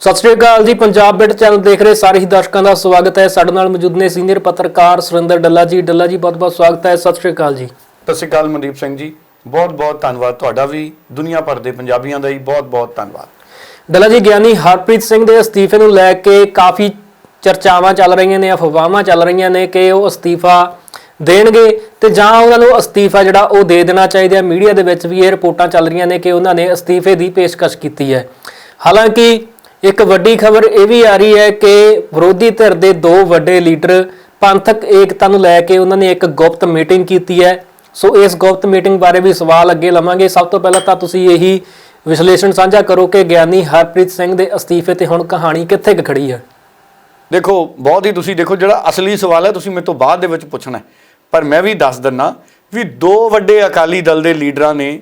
ਸਤਿ ਸ਼੍ਰੀ ਅਕਾਲ ਜੀ Punjab bit channel ਦੇਖ ਰਹੇ ਸਾਰੇ ਹੀ ਦਰਸ਼ਕਾਂ ਦਾ ਸਵਾਗਤ ਹੈ। ਸਾਡੇ ਨਾਲ ਮੌਜੂਦ ਨੇ ਸੀਨੀਅਰ ਪੱਤਰਕਾਰ ਸੁਰਿੰਦਰ ਡੱਲਾ ਜੀ। ਡੱਲਾ ਜੀ ਬਹੁਤ-ਬਹੁਤ ਸਵਾਗਤ ਹੈ। ਸਤਿ ਸ਼੍ਰੀ ਅਕਾਲ ਜੀ। ਸਤਿ ਸ਼੍ਰੀ ਅਕਾਲ ਮਨਦੀਪ ਸਿੰਘ ਜੀ। ਬਹੁਤ ਬਹੁਤ ਧੰਨਵਾਦ ਤੁਹਾਡਾ ਵੀ। ਦੁਨੀਆ ਭਰ ਦੇ ਪੰਜਾਬੀਆਂ ਦਾ ਹੀ ਬਹੁਤ ਬਹੁਤ ਧੰਨਵਾਦ। ਡੱਲਾ ਜੀ ਗਿਆਨੀ ਹਰਪ੍ਰੀਤ ਸਿੰਘ ਦੇ ਅਸਤੀਫੇ ਨੂੰ ਲੈ ਕੇ ਕਾਫੀ ਚਰਚਾਵਾਂ ਚੱਲ ਰਹੀਆਂ ਨੇ ਅਫਵਾਹਾਂ ਚੱਲ ਰਹੀਆਂ ਨੇ ਕਿ ਉਹ ਅਸਤੀਫਾ ਦੇਣਗੇ ਤੇ ਜਾਂ ਉਹਨਾਂ ਨੂੰ ਅਸਤੀਫਾ ਜਿਹੜਾ ਉਹ ਦੇ ਦੇਣਾ ਚਾਹੀਦਾ ਹੈ। ਮੀਡੀਆ ਦੇ ਵਿੱਚ ਵੀ ਇਹ ਰਿਪੋਰਟਾਂ ਚੱਲ ਰਹੀਆਂ ਨੇ ਕਿ ਉਹਨਾਂ ਨੇ ਅਸਤੀਫੇ ਦੀ ਪੇਸ਼ਕਸ਼ ਕੀਤੀ ਹੈ। ਹਾਲਾਂਕਿ ਇੱਕ ਵੱਡੀ ਖਬਰ ਇਹ ਵੀ ਆ ਰਹੀ ਹੈ ਕਿ ਵਿਰੋਧੀ ਧਿਰ ਦੇ ਦੋ ਵੱਡੇ ਲੀਡਰ ਪੰਥਕ ਏਕਤਾ ਨੂੰ ਲੈ ਕੇ ਉਹਨਾਂ ਨੇ ਇੱਕ ਗੁਪਤ ਮੀਟਿੰਗ ਕੀਤੀ ਹੈ। ਸੋ ਇਸ ਗੁਪਤ ਮੀਟਿੰਗ ਬਾਰੇ ਵੀ ਸਵਾਲ ਅੱਗੇ ਲਵਾਂਗੇ। ਸਭ ਤੋਂ ਪਹਿਲਾਂ ਤਾਂ ਤੁਸੀਂ ਇਹੀ ਵਿਸ਼ਲੇਸ਼ਣ ਸਾਂਝਾ ਕਰੋ ਕਿ ਗਿਆਨੀ ਹਰਪ੍ਰੀਤ ਸਿੰਘ ਦੇ ਅਸਤੀਫੇ ਤੇ ਹੁਣ ਕਹਾਣੀ ਕਿੱਥੇ ਕੁ ਖੜੀ ਹੈ? ਦੇਖੋ, ਬਹੁਤ ਹੀ ਤੁਸੀਂ ਦੇਖੋ ਜਿਹੜਾ ਅਸਲੀ ਸਵਾਲ ਹੈ, ਤੁਸੀਂ ਮੇਰੇ ਤੋਂ ਬਾਅਦ ਦੇ ਵਿੱਚ ਪੁੱਛਣਾ ਪਰ ਮੈਂ ਵੀ ਦੱਸ ਦਿੰਨਾ ਵੀ ਦੋ ਵੱਡੇ ਅਕਾਲੀ ਦਲ ਦੇ ਲੀਡਰਾਂ ਨੇ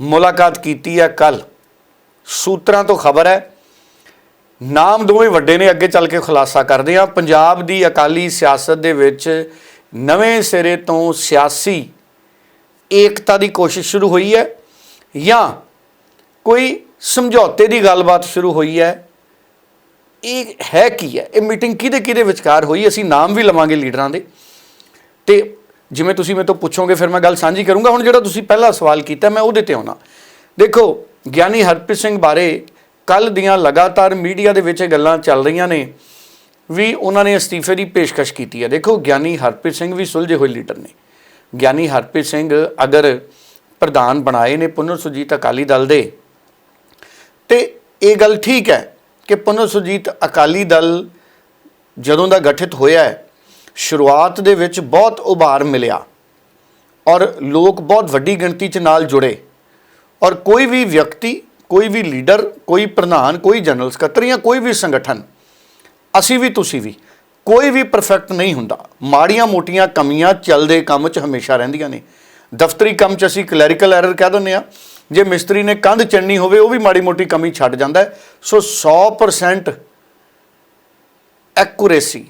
ਮੁਲਾਕਾਤ ਕੀਤੀ ਹੈ ਕੱਲ ਸੂਤਰਾਂ ਤੋਂ ਖਬਰ ਹੈ ਨਾਮ ਦੋਵੇਂ ਵੱਡੇ ਨੇ, ਅੱਗੇ ਚੱਲ ਕੇ ਖੁਲਾਸਾ ਕਰਦੇ ਆ ਪੰਜਾਬ ਦੀ ਅਕਾਲੀ ਸਿਆਸਤ ਦੇ ਵਿੱਚ ਨਵੇਂ ਸਿਰੇ ਤੋਂ ਸਿਆਸੀ ਏਕਤਾ ਦੀ ਕੋਸ਼ਿਸ਼ ਸ਼ੁਰੂ ਹੋਈ ਹੈ ਜਾਂ ਕੋਈ ਸਮਝੌਤੇ ਦੀ ਗੱਲਬਾਤ ਸ਼ੁਰੂ ਹੋਈ ਹੈ? ਇਹ ਹੈ ਕੀ ਹੈ? ਇਹ ਮੀਟਿੰਗ ਕਿਹਦੇ ਕਿਹਦੇ ਵਿਚਕਾਰ ਹੋਈ? ਅਸੀਂ ਨਾਮ ਵੀ ਲਵਾਂਗੇ ਲੀਡਰਾਂ ਦੇ। ਤੇ ਜਿਵੇਂ ਤੁਸੀਂ ਮੇਰੇ ਤੋਂ ਪੁੱਛੋਗੇ, ਫਿਰ ਮੈਂ ਗੱਲ ਸਾਂਝੀ ਕਰੂੰਗਾ। ਹੁਣ ਜਿਹੜਾ ਤੁਸੀਂ ਪਹਿਲਾ ਸਵਾਲ ਕੀਤਾ, ਮੈਂ ਉਹਦੇ ਤੇ ਆਉਣਾ। ਦੇਖੋ, ਗਿਆਨੀ ਹਰਪ੍ਰੀਤ ਸਿੰਘ ਬਾਰੇ ਕੱਲ ਦੀਆਂ ਲਗਾਤਾਰ ਮੀਡੀਆ ਦੇ ਵਿੱਚ ਇਹ ਗੱਲਾਂ ਚੱਲ ਰਹੀਆਂ ਨੇ ਵੀ ਉਹਨਾਂ ਨੇ ਅਸਤੀਫੇ ਦੀ ਪੇਸ਼ਕਸ਼ ਕੀਤੀ ਹੈ। ਦੇਖੋ, ਗਿਆਨੀ ਹਰਪ੍ਰੀਤ ਸਿੰਘ ਵੀ ਸੁਲਝੇ ਹੋਏ ਲੀਡਰ ਨੇ। ਗਿਆਨੀ ਹਰਪ੍ਰੀਤ ਸਿੰਘ ਅਗਰ ਪ੍ਰਧਾਨ ਬਣਾਏ ਨੇ ਪੁਨਰ ਸੁਜੀਤ ਅਕਾਲੀ ਦਲ ਦੇ, ਤੇ ਇਹ ਗੱਲ ਠੀਕ ਹੈ ਕਿ ਪੁਨਰ ਸੁਜੀਤ ਅਕਾਲੀ ਦਲ ਜਦੋਂ ਦਾ ਗਠਿਤ ਹੋਇਆ ਹੈ, ਸ਼ੁਰੂਆਤ ਦੇ ਵਿੱਚ ਬਹੁਤ ਉਭਾਰ ਮਿਲਿਆ ਔਰ ਲੋਕ ਬਹੁਤ ਵੱਡੀ ਗਿਣਤੀ 'ਚ ਨਾਲ ਜੁੜੇ ਔਰ ਕੋਈ ਵੀ ਵਿਅਕਤੀ ਕੋਈ ਵੀ ਲੀਡਰ, ਕੋਈ ਪ੍ਰਧਾਨ, ਕੋਈ ਜਨਰਲ ਸਕੱਤਰ ਜਾਂ ਕੋਈ ਵੀ ਸੰਗਠਨ, ਅਸੀਂ ਵੀ, ਤੁਸੀਂ ਵੀ, ਕੋਈ ਵੀ ਪਰਫੈਕਟ ਨਹੀਂ ਹੁੰਦਾ। ਮਾੜੀਆਂ ਮੋਟੀਆਂ ਕਮੀਆਂ ਚੱਲਦੇ ਕੰਮ 'ਚ ਹਮੇਸ਼ਾ ਰਹਿੰਦੀਆਂ ਨੇ। ਦਫ਼ਤਰੀ ਕੰਮ 'ਚ ਅਸੀਂ ਕਲੈਰੀਕਲ ਐਰਰ ਕਹਿ ਦਿੰਦੇ ਆ ਜੇ ਮਿਸਤਰੀ ਨੇ ਕੰਧ ਚੰਨੀ ਹੋਵੇ, ਉਹ ਵੀ ਮਾੜੀ ਮੋਟੀ ਕਮੀ ਛੱਡ ਜਾਂਦਾ ਸੋ 100% ਐਕੂਰੇਸੀ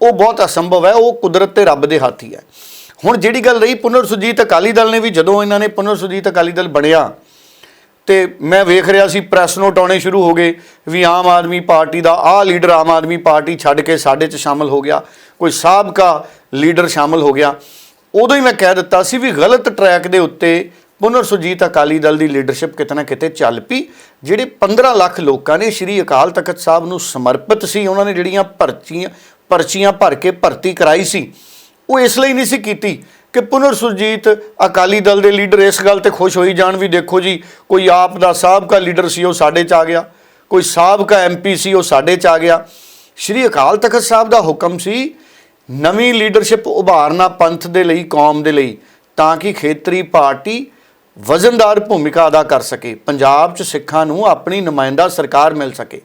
ਉਹ ਬਹੁਤ ਅਸੰਭਵ ਹੈ, ਉਹ ਕੁਦਰਤ ਤੇ ਰੱਬ ਦੇ ਹੱਥ ਹੀ ਹੈ। ਹੁਣ ਜਿਹੜੀ ਗੱਲ ਰਹੀ ਪੁਨਰ ਸੁਜੀਤ ਅਕਾਲੀ ਦਲ ਨੇ ਵੀ, ਜਦੋਂ ਇਹਨਾਂ ਨੇ ਪੁਨਰ ਸੁਜੀਤ ਅਕਾਲੀ ਦਲ ਬਣਿਆ ਤੇ ਮੈਂ ਵੇਖ ਰਿਹਾ ਸੀ ਪ੍ਰੈਸ ਨੋਟ ਆਉਣੇ ਸ਼ੁਰੂ ਹੋ ਗਏ ਵੀ ਆਮ ਆਦਮੀ ਪਾਰਟੀ ਦਾ ਆਹ ਲੀਡਰ ਆਮ ਆਦਮੀ ਪਾਰਟੀ ਛੱਡ ਕੇ ਸਾਡੇ 'ਚ ਸ਼ਾਮਲ ਹੋ ਗਿਆ, ਕੋਈ ਸਾਬਕਾ ਲੀਡਰ ਸ਼ਾਮਲ ਹੋ ਗਿਆ। ਉਦੋਂ ਹੀ ਮੈਂ ਕਹਿ ਦਿੱਤਾ ਸੀ ਵੀ ਗਲਤ ਟਰੈਕ ਦੇ ਉੱਤੇ ਪੁਨਰ ਸੁਜੀਤ ਅਕਾਲੀ ਦਲ ਦੀ ਲੀਡਰਸ਼ਿਪ ਕਿਤੇ ਨਾ ਕਿਤੇ ਚੱਲ ਪਈ, ਜਿਹੜੇ 15 ਲੱਖ ਲੋਕਾਂ ਨੇ ਸ਼੍ਰੀ ਅਕਾਲ ਤਖਤ ਸਾਹਿਬ ਨੂੰ ਸਮਰਪਿਤ ਸੀ, ਉਹਨਾਂ ਨੇ ਜਿਹੜੀਆਂ ਪਰਚੀਆਂ ਪਰਚੀਆਂ ਭਰ ਕੇ ਭਰਤੀ ਕਰਾਈ ਸੀ, ਉਹ ਇਸ ਲਈ ਨਹੀਂ ਸੀ ਕੀਤੀ ਕਿ ਪੁਨਰ ਸੁਰਜੀਤ ਅਕਾਲੀ ਦਲ ਦੇ ਲੀਡਰ ਇਸ ਗੱਲ ਤੇ ਖੁਸ਼ ਹੋਈ ਜਾਣ ਵੀ ਦੇਖੋ ਜੀ, ਕੋਈ ਆਪ ਦਾ ਸਾਬਕਾ ਲੀਡਰ ਸੀ, ਉਹ ਸਾਡੇ ਚ ਆ ਗਿਆ। ਕੋਈ ਸਾਬਕਾ ਐਮਪੀ ਸੀ, ਉਹ ਸਾਡੇ ਚ ਆ ਗਿਆ। ਸ਼੍ਰੀ ਅਕਾਲ ਤਖਤ ਸਾਹਿਬ ਦਾ ਹੁਕਮ ਸੀ, ਨਵੀਂ ਲੀਡਰਸ਼ਿਪ ਉਭਾਰਨਾ ਪੰਥ ਦੇ ਲਈ, ਕੌਮ ਦੇ ਲਈ, ਤਾਂ ਕਿ ਖੇਤਰੀ ਪਾਰਟੀ ਵਜ਼ਨਦਾਰ ਭੂਮਿਕਾ ਅਦਾ ਕਰ ਸਕੇ, ਪੰਜਾਬ 'ਚ ਸਿੱਖਾਂ ਨੂੰ ਆਪਣੀ ਨੁਮਾਇੰਦਾ ਸਰਕਾਰ ਮਿਲ ਸਕੇ।